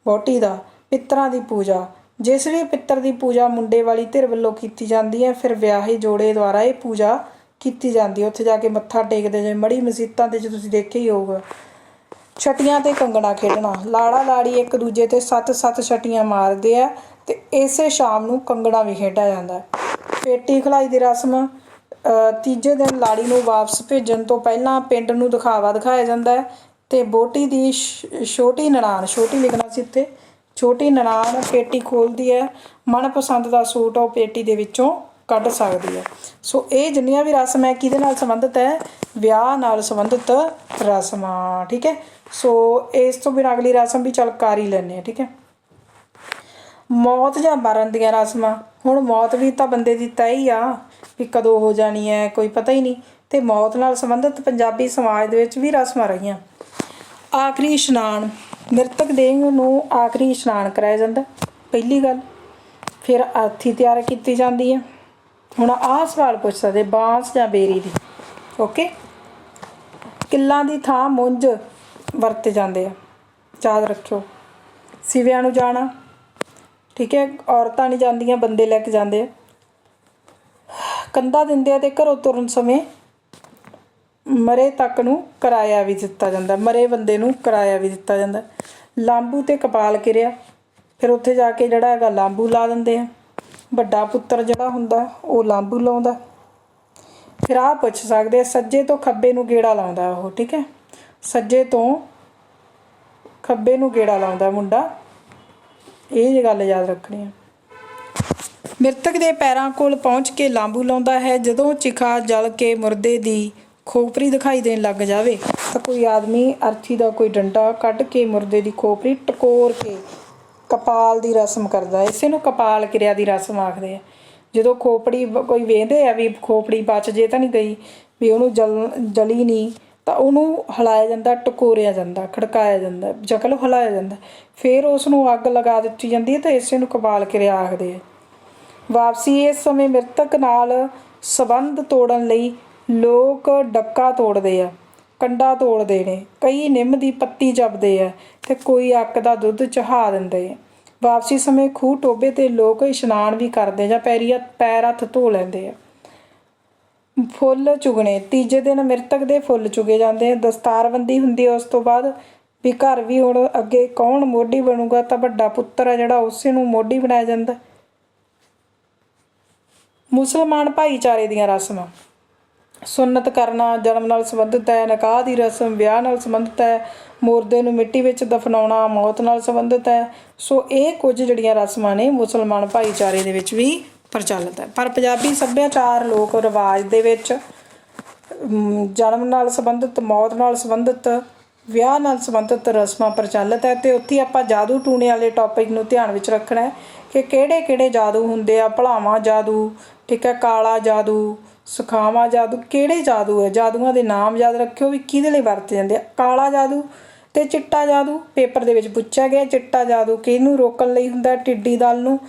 ਵਹੁਟੀ ਦਾ, ਪਿੱਤਰਾਂ ਦੀ ਪੂਜਾ। ਜਿਸ ਵੀ ਪਿੱਤਰ ਦੀ ਪੂਜਾ ਮੁੰਡੇ ਵਾਲੀ ਧਿਰ ਵੱਲੋਂ ਕੀਤੀ ਜਾਂਦੀ ਹੈ, ਫਿਰ ਵਿਆਹੇ ਜੋੜੇ ਦੁਆਰਾ ਇਹ ਪੂਜਾ ਕੀਤੀ ਜਾਂਦੀ ਹੈ। ਉੱਥੇ ਜਾ ਕੇ ਮੱਥਾ ਟੇਕਦੇ ਜਿਵੇਂ ਮੜੀ ਮਸੀਤਾਂ ਤੇ ਜੇ ਤੁਸੀਂ ਦੇਖਿਆ ਹੀ ਹੋਊਗਾ ਛਟੀਆਂ ਤੇ ਕੰਗਣਾ ਖੇਡਣਾ। ਲਾੜਾ ਲਾੜੀ ਇੱਕ ਦੂਜੇ ਤੇ ਸੱਤ ਸੱਤ ਛਟੀਆਂ ਮਾਰਦੇ ਆ ਤੇ ਇਸੇ ਸ਼ਾਮ ਨੂੰ ਕੰਗਣਾ ਵੀ ਖੇਡਿਆ ਜਾਂਦਾ ਪੇਟੀ ਖਲਾਈ ਦੀ ਰਸਮ ਤੀਜੇ ਦਿਨ ਲਾੜੀ ਨੂੰ ਵਾਪਸ ਭੇਜਣ ਤੋਂ ਪਹਿਲਾਂ ਪਿੰਡ ਨੂੰ ਦਿਖਾਵਾ ਦਿਖਾਇਆ ਜਾਂਦਾ ਹੈ ਤੇ ਬੋਟੀ ਦੀ ਛੋਟੀ ਨਨਾਣ, ਛੋਟੀ ਲਿਖਣਾ ਸੀ ਇੱਥੇ ਛੋਟੀ ਨਨਾਣ ਪੇਟੀ ਖੋਲਦੀ ਹੈ, ਮਨਪਸੰਦ ਦਾ ਸੂਟ ਉਹ ਪੇਟੀ ਦੇ ਵਿੱਚੋਂ ਕੱਢ ਸਕਦੀ ਹੈ। ਸੋ ਇਹ ਜਿੰਨੀਆਂ ਵੀ ਰਸਮਾਂ ਕਿਹਦੇ ਨਾਲ ਸੰਬੰਧਿਤ ਹੈ? ਵਿਆਹ ਨਾਲ ਸੰਬੰਧਿਤ ਰਸਮਾਂ, ਠੀਕ ਹੈ? ਸੋ ਇਸ ਤੋਂ ਬਿਨਾਂ ਅਗਲੀ ਰਸਮ ਵੀ ਚੱਲ ਕਰ ਹੀ ਲੈਂਦੇ ਆ ਠੀਕ ਹੈ? ਮੌਤ ਜਾਂ ਮਰਨ ਦੀਆਂ ਰਸਮਾਂ, ਹੁਣ ਮੌਤ ਵੀ ਤਾਂ ਬੰਦੇ ਦੀ ਤੈਅ ਹੀ ਆ, ਵੀ ਕਦੋਂ ਹੋ ਜਾਣੀ ਹੈ, ਕੋਈ ਪਤਾ ਹੀ ਨਹੀਂ। ਤੇ ਮੌਤ ਨਾਲ ਸੰਬੰਧਿਤ ਪੰਜਾਬੀ ਸਮਾਜ ਦੇ ਵਿੱਚ ਵੀ ਰਸਮਾਂ ਰਹੀਆਂ। ਆਖਰੀ ਇਸ਼ਨਾਨ। ਮ੍ਰਿਤਕ ਦੇਹ ਨੂੰ ਆਖਰੀ ਇਸ਼ਨਾਨ ਕਰਾਇਆ ਜਾਂਦਾ। ਪਹਿਲੀ ਗੱਲ, ਫਿਰ ਆਰਥੀ ਤਿਆਰ ਕੀਤੀ ਜਾਂਦੀ ਹੈ ਹੁਣ ਆਹ ਸਵਾਲ ਪੁੱਛ ਸਕਦੇ, ਬਾਂਸ ਜਾਂ ਬੇਰੀ ਦੀ, ਓਕੇ? ਕਿੱਲਾਂ ਦੀ ਥਾਂ ਮੁੰਜ ਵਰਤੇ ਜਾਂਦੇ ਆ, ਯਾਦ ਰੱਖਿਓ। ਸਿਵਿਆਂ ਨੂੰ ਜਾਣਾ, ਠੀਕ ਹੈ, ਔਰਤਾਂ ਨਹੀਂ ਜਾਂਦੀਆਂ, ਬੰਦੇ ਲੈ ਕੇ ਜਾਂਦੇ ਆ। ਕੰਦਾ ਦਿੰਦੇ ਆ ਤੇ ਘਰੋਂ ਤੁਰਨ ਸਮੇਂ ਮਰੇ ਤੱਕ ਨੂੰ ਕਿਰਾਇਆ ਵੀ ਦਿੱਤਾ ਜਾਂਦਾ, ਮਰੇ ਬੰਦੇ ਨੂੰ ਕਿਰਾਇਆ ਵੀ ਦਿੱਤਾ ਜਾਂਦਾ। ਲਾਂਬੂ ਤੇ ਕਪਾਲ ਕਿਰਿਆ, ਫਿਰ ਉੱਥੇ ਜਾ ਕੇ ਜਿਹੜਾ ਹੈਗਾ ਲਾਂਬੂ ਲਾ ਦਿੰਦੇ ਆ। ਵੱਡਾ ਪੁੱਤਰ ਜਿਹੜਾ ਹੁੰਦਾ, ਉਹ ਲਾਂਬੂ ਲਾਉਂਦਾ। ਫਿਰ ਆਹ ਪੁੱਛ ਸਕਦੇ ਆ, ਸੱਜੇ ਤੋਂ ਖੱਬੇ ਨੂੰ ਗੇੜਾ ਲਾਉਂਦਾ ਉਹ, ਠੀਕ ਹੈ? ਸੱਜੇ ਤੋਂ ਖੱਬੇ ਨੂੰ ਗੇੜਾ ਲਾਉਂਦਾ ਮੁੰਡਾ। ਇਹ ਗੱਲ ਯਾਦ ਰੱਖਣੀ ਹੈ ਮ੍ਰਿਤਕ ਦੇ ਪੈਰਾਂ ਕੋਲ ਪਹੁੰਚ ਕੇ ਲਾਂਬੂ ਲਾਉਂਦਾ ਹੈ, ਜਦੋਂ ਚਿਖਾ ਜਲ ਕੇ ਮੁਰਦੇ ਦੀ ਖੋਪਰੀ ਦਿਖਾਈ ਦੇਣ ਲੱਗ ਜਾਵੇ ਤਾਂ ਕੋਈ ਆਦਮੀ ਅਰਥੀ ਦਾ ਕੋਈ ਡੰਡਾ ਕੱਢ ਕੇ ਮੁਰਦੇ ਦੀ ਖੋਪਰੀ ਟਕੋਰ ਕੇ ਕਪਾਲ ਦੀ ਰਸਮ ਕਰਦਾ ਇਸੇ ਨੂੰ ਕਪਾਲ ਕਿਰਿਆ ਦੀ ਰਸਮ ਆਖਦੇ ਆ। ਜਦੋਂ ਖੋਪੜੀ ਕੋਈ ਵੇਂਦੇ ਆ ਵੀ ਖੋਪੜੀ ਬਚ ਜੇ ਤਾਂ ਨਹੀਂ ਗਈ, ਵੀ ਉਹਨੂੰ ਜਲ ਜਲੀ ਨਹੀਂ, ਤਾਂ ਉਹਨੂੰ ਹਿਲਾਇਆ ਜਾਂਦਾ, ਟਕੋਰਿਆ ਜਾਂਦਾ, ਖੜਕਾਇਆ ਜਾਂਦਾ, ਜਕਲ ਹਿਲਾਇਆ ਜਾਂਦਾ। ਫਿਰ ਉਸ ਨੂੰ ਅੱਗ ਲਗਾ ਦਿੱਤੀ ਜਾਂਦੀ ਹੈ ਤਾਂ ਇਸੇ ਨੂੰ ਕਪਾਲ ਕਿਰਿਆ ਆਖਦੇ ਆ। ਵਾਪਸੀ ਇਸ ਸਮੇਂ ਮ੍ਰਿਤਕ ਨਾਲ ਸਬੰਧ ਤੋੜਨ ਲਈ ਲੋਕ ਡੱਕਾ ਤੋੜਦੇ ਆ, ਕੰਡਾ ਤੋੜਦੇ ਨੇ, ਕਈ ਨਿੰਮ ਦੀ ਪੱਤੀ ਜਪਦੇ ਆ ਤੇ ਕੋਈ ਅੱਕ ਦਾ ਦੁੱਧ ਚਹਾ ਦਿੰਦੇ ਆ। ਵਾਪਸੀ ਸਮੇਂ ਖੂਹ ਟੋਬੇ ਤੇ ਲੋਕ ਇਸ਼ਨਾਨ ਵੀ ਕਰਦੇ ਜਾਂ ਪੈਰੀ ਹੱਥ- ਪੈਰ ਹੱਥ ਧੋ ਲੈਂਦੇ ਆ। ਫੁੱਲ ਚੁਗਣੇ, ਤੀਜੇ ਦਿਨ ਮ੍ਰਿਤਕ ਦੇ ਫੁੱਲ ਚੁਗੇ ਜਾਂਦੇ ਆ। ਦਸਤਾਰਬੰਦੀ ਹੁੰਦੀ ਹੈ ਉਸ ਤੋਂ ਬਾਅਦ ਵੀ ਘਰ ਵੀ ਹੁਣ ਅੱਗੇ ਕੌਣ ਮੋਢੀ ਬਣੂਗਾ ਤਾਂ ਵੱਡਾ ਪੁੱਤਰ ਆ ਜਿਹੜਾ ਉਸੇ ਨੂੰ ਮੋਢੀ ਬਣਾਇਆ ਜਾਂਦਾ। ਮੁਸਲਮਾਨ ਭਾਈਚਾਰੇ ਦੀਆਂ ਰਸਮਾਂ। ਸੁੰਨਤ ਕਰਨਾ, ਜਨਮ ਨਾਲ ਸੰਬੰਧਿਤ ਹੈ, ਨਿਕਾਹ ਦੀ ਰਸਮ, ਵਿਆਹ ਨਾਲ ਸੰਬੰਧਿਤ ਹੈ, ਮੁਰਦੇ ਨੂੰ ਮਿੱਟੀ ਵਿੱਚ ਦਫਨਾਉਣਾ, ਮੌਤ ਨਾਲ ਸੰਬੰਧਿਤ ਹੈ। ਸੋ ਇਹ ਕੁਝ ਜਿਹੜੀਆਂ ਰਸਮਾਂ ਨੇ ਮੁਸਲਮਾਨ ਭਾਈਚਾਰੇ ਦੇ ਵਿੱਚ ਵੀ ਪ੍ਰਚਲਿਤ ਹੈ। ਪਰ ਪੰਜਾਬੀ ਸੱਭਿਆਚਾਰ, ਲੋਕ ਰਿਵਾਜ ਦੇ ਵਿੱਚ ਜਨਮ ਨਾਲ ਸੰਬੰਧਿਤ, ਮੌਤ ਨਾਲ ਸੰਬੰਧਿਤ, ਵਿਆਹ ਨਾਲ ਸੰਬੰਧਿਤ ਰਸਮਾਂ ਪ੍ਰਚਲਿਤ ਹੈ ਤੇ ਉੱਥੇ ਆਪਾਂ ਜਾਦੂ ਟੂਣੇ ਵਾਲੇ ਟੌਪਿਕ ਨੂੰ ਧਿਆਨ ਵਿੱਚ ਰੱਖਣਾ ਹੈ ਕਿ ਕਿਹੜੇ ਕਿਹੜੇ ਜਾਦੂ ਹੁੰਦੇ ਆ। ਭਲਾਵਾਂ ਜਾਦੂ, ਠੀਕ ਹੈ, ਕਾਲਾ ਜਾਦੂ ਸੁਖਾਵਾਂ ਜਾਦੂ, ਕਿਹੜੇ ਜਾਦੂ ਹੈ? ਜਾਦੂਆਂ ਦੇ ਨਾਮ ਯਾਦ ਰੱਖਿਓ ਵੀ ਕਿਹਦੇ ਲਈ ਵਰਤੇ ਜਾਂਦੇ ਆ? ਕਾਲਾ ਜਾਦੂ ਤੇ ਚਿੱਟਾ ਜਾਦੂ। ਪੇਪਰ ਦੇ ਵਿੱਚ ਪੁੱਛਿਆ ਗਿਆ, ਚਿੱਟਾ ਜਾਦੂ ਕਿਹਨੂੰ ਰੋਕਣ ਲਈ ਹੁੰਦਾ ਟਿੱਡੀ ਦਲ ਨੂੰ,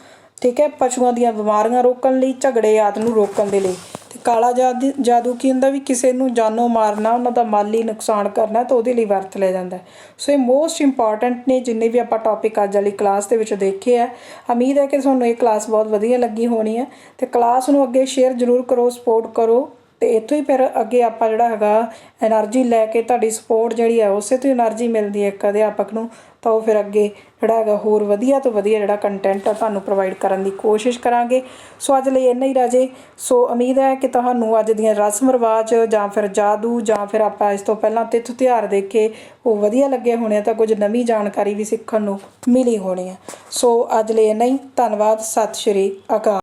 ਠੀਕ ਹੈ? ਪਸ਼ੂਆਂ ਦੀਆਂ ਬਿਮਾਰੀਆਂ ਰੋਕਣ ਲਈ, ਝਗੜੇ ਆਦਿ ਨੂੰ ਰੋਕਣ ਦੇ ਲਈ। ਤੇ ਕਾਲਾ ਜਾਦੂ ਜਾਦੂ ਕੀ ਹੁੰਦਾ ਵੀ ਕਿਸੇ ਨੂੰ ਜਾਨੋਂ ਮਾਰਨਾ, ਉਹਨਾਂ ਦਾ ਮਾਲੀ ਨੁਕਸਾਨ ਕਰਨਾ ਤਾਂ ਉਹਦੇ ਲਈ ਵਰਤ ਲਿਆ ਜਾਂਦਾ ਸੋ ਇਹ ਮੋਸਟ ਇੰਪੋਰਟੈਂਟ ਨੇ ਜਿੰਨੇ ਵੀ ਆਪਾਂ ਟੌਪਿਕ ਅੱਜ ਵਾਲੀ ਕਲਾਸ ਦੇ ਵਿੱਚ ਦੇਖੇ ਆ। ਉਮੀਦ ਹੈ ਕਿ ਤੁਹਾਨੂੰ ਇਹ ਕਲਾਸ ਬਹੁਤ ਵਧੀਆ ਲੱਗੀ ਹੋਣੀ ਹੈ ਤੇ ਕਲਾਸ ਨੂੰ ਅੱਗੇ ਸ਼ੇਅਰ ਜ਼ਰੂਰ ਕਰੋ ਸਪੋਰਟ ਕਰੋ ਤੇ ਇੱਥੋਂ ਹੀ ਫਿਰ ਅੱਗੇ ਆਪਾਂ ਜਿਹੜਾ ਹੈਗਾ એનર્ਜੀ ਲੈ ਕੇ ਤੁਹਾਡੀ ਸਪੋਰਟ ਜਿਹੜੀ ਹੈ, ਉਸੇ ਤੋਂ એનર્ਜੀ ਮਿਲਦੀ ਹੈ ਇੱਕ ਅਧਿਆਪਕ ਨੂੰ। ਤਾਂ ਉਹ ਫਿਰ ਅੱਗੇ ਜਿਹੜਾ ਹੈਗਾ ਹੋਰ ਵਧੀਆ ਤੋਂ ਵਧੀਆ ਜਿਹੜਾ ਕੰਟੈਂਟ ਆ ਤੁਹਾਨੂੰ ਪ੍ਰੋਵਾਈਡ ਕਰਨ ਦੀ ਕੋਸ਼ਿਸ਼ ਕਰਾਂਗੇ। ਸੋ ਅੱਜ ਲਈ ਇੰਨਾ ਹੀ ਰਾਜੇ। ਸੋ ਉਮੀਦ ਹੈ ਕਿ ਤੁਹਾਨੂੰ ਅੱਜ ਦੀਆਂ ਰਸਮ ਰਿਵਾਜ ਜਾਂ ਫਿਰ ਜਾਦੂ ਜਾਂ ਫਿਰ ਆਪਾਂ ਇਸ ਤੋਂ ਪਹਿਲਾਂ ਤਿੱਥ ਤਿਉਹਾਰ ਦੇਖੇ ਉਹ ਵਧੀਆ ਲੱਗੇ ਹੋਣੇ ਆ, ਤਾਂ ਕੁਝ ਨਵੀਂ ਜਾਣਕਾਰੀ ਵੀ ਸਿੱਖਣ ਨੂੰ ਮਿਲੀ ਹੋਣੀ ਹੈ ਸੋ ਅੱਜ ਲਈ ਇੰਨਾ ਹੀ। ਧੰਨਵਾਦ। ਸਤਿ ਸ਼੍ਰੀ ਅਕਾਲ।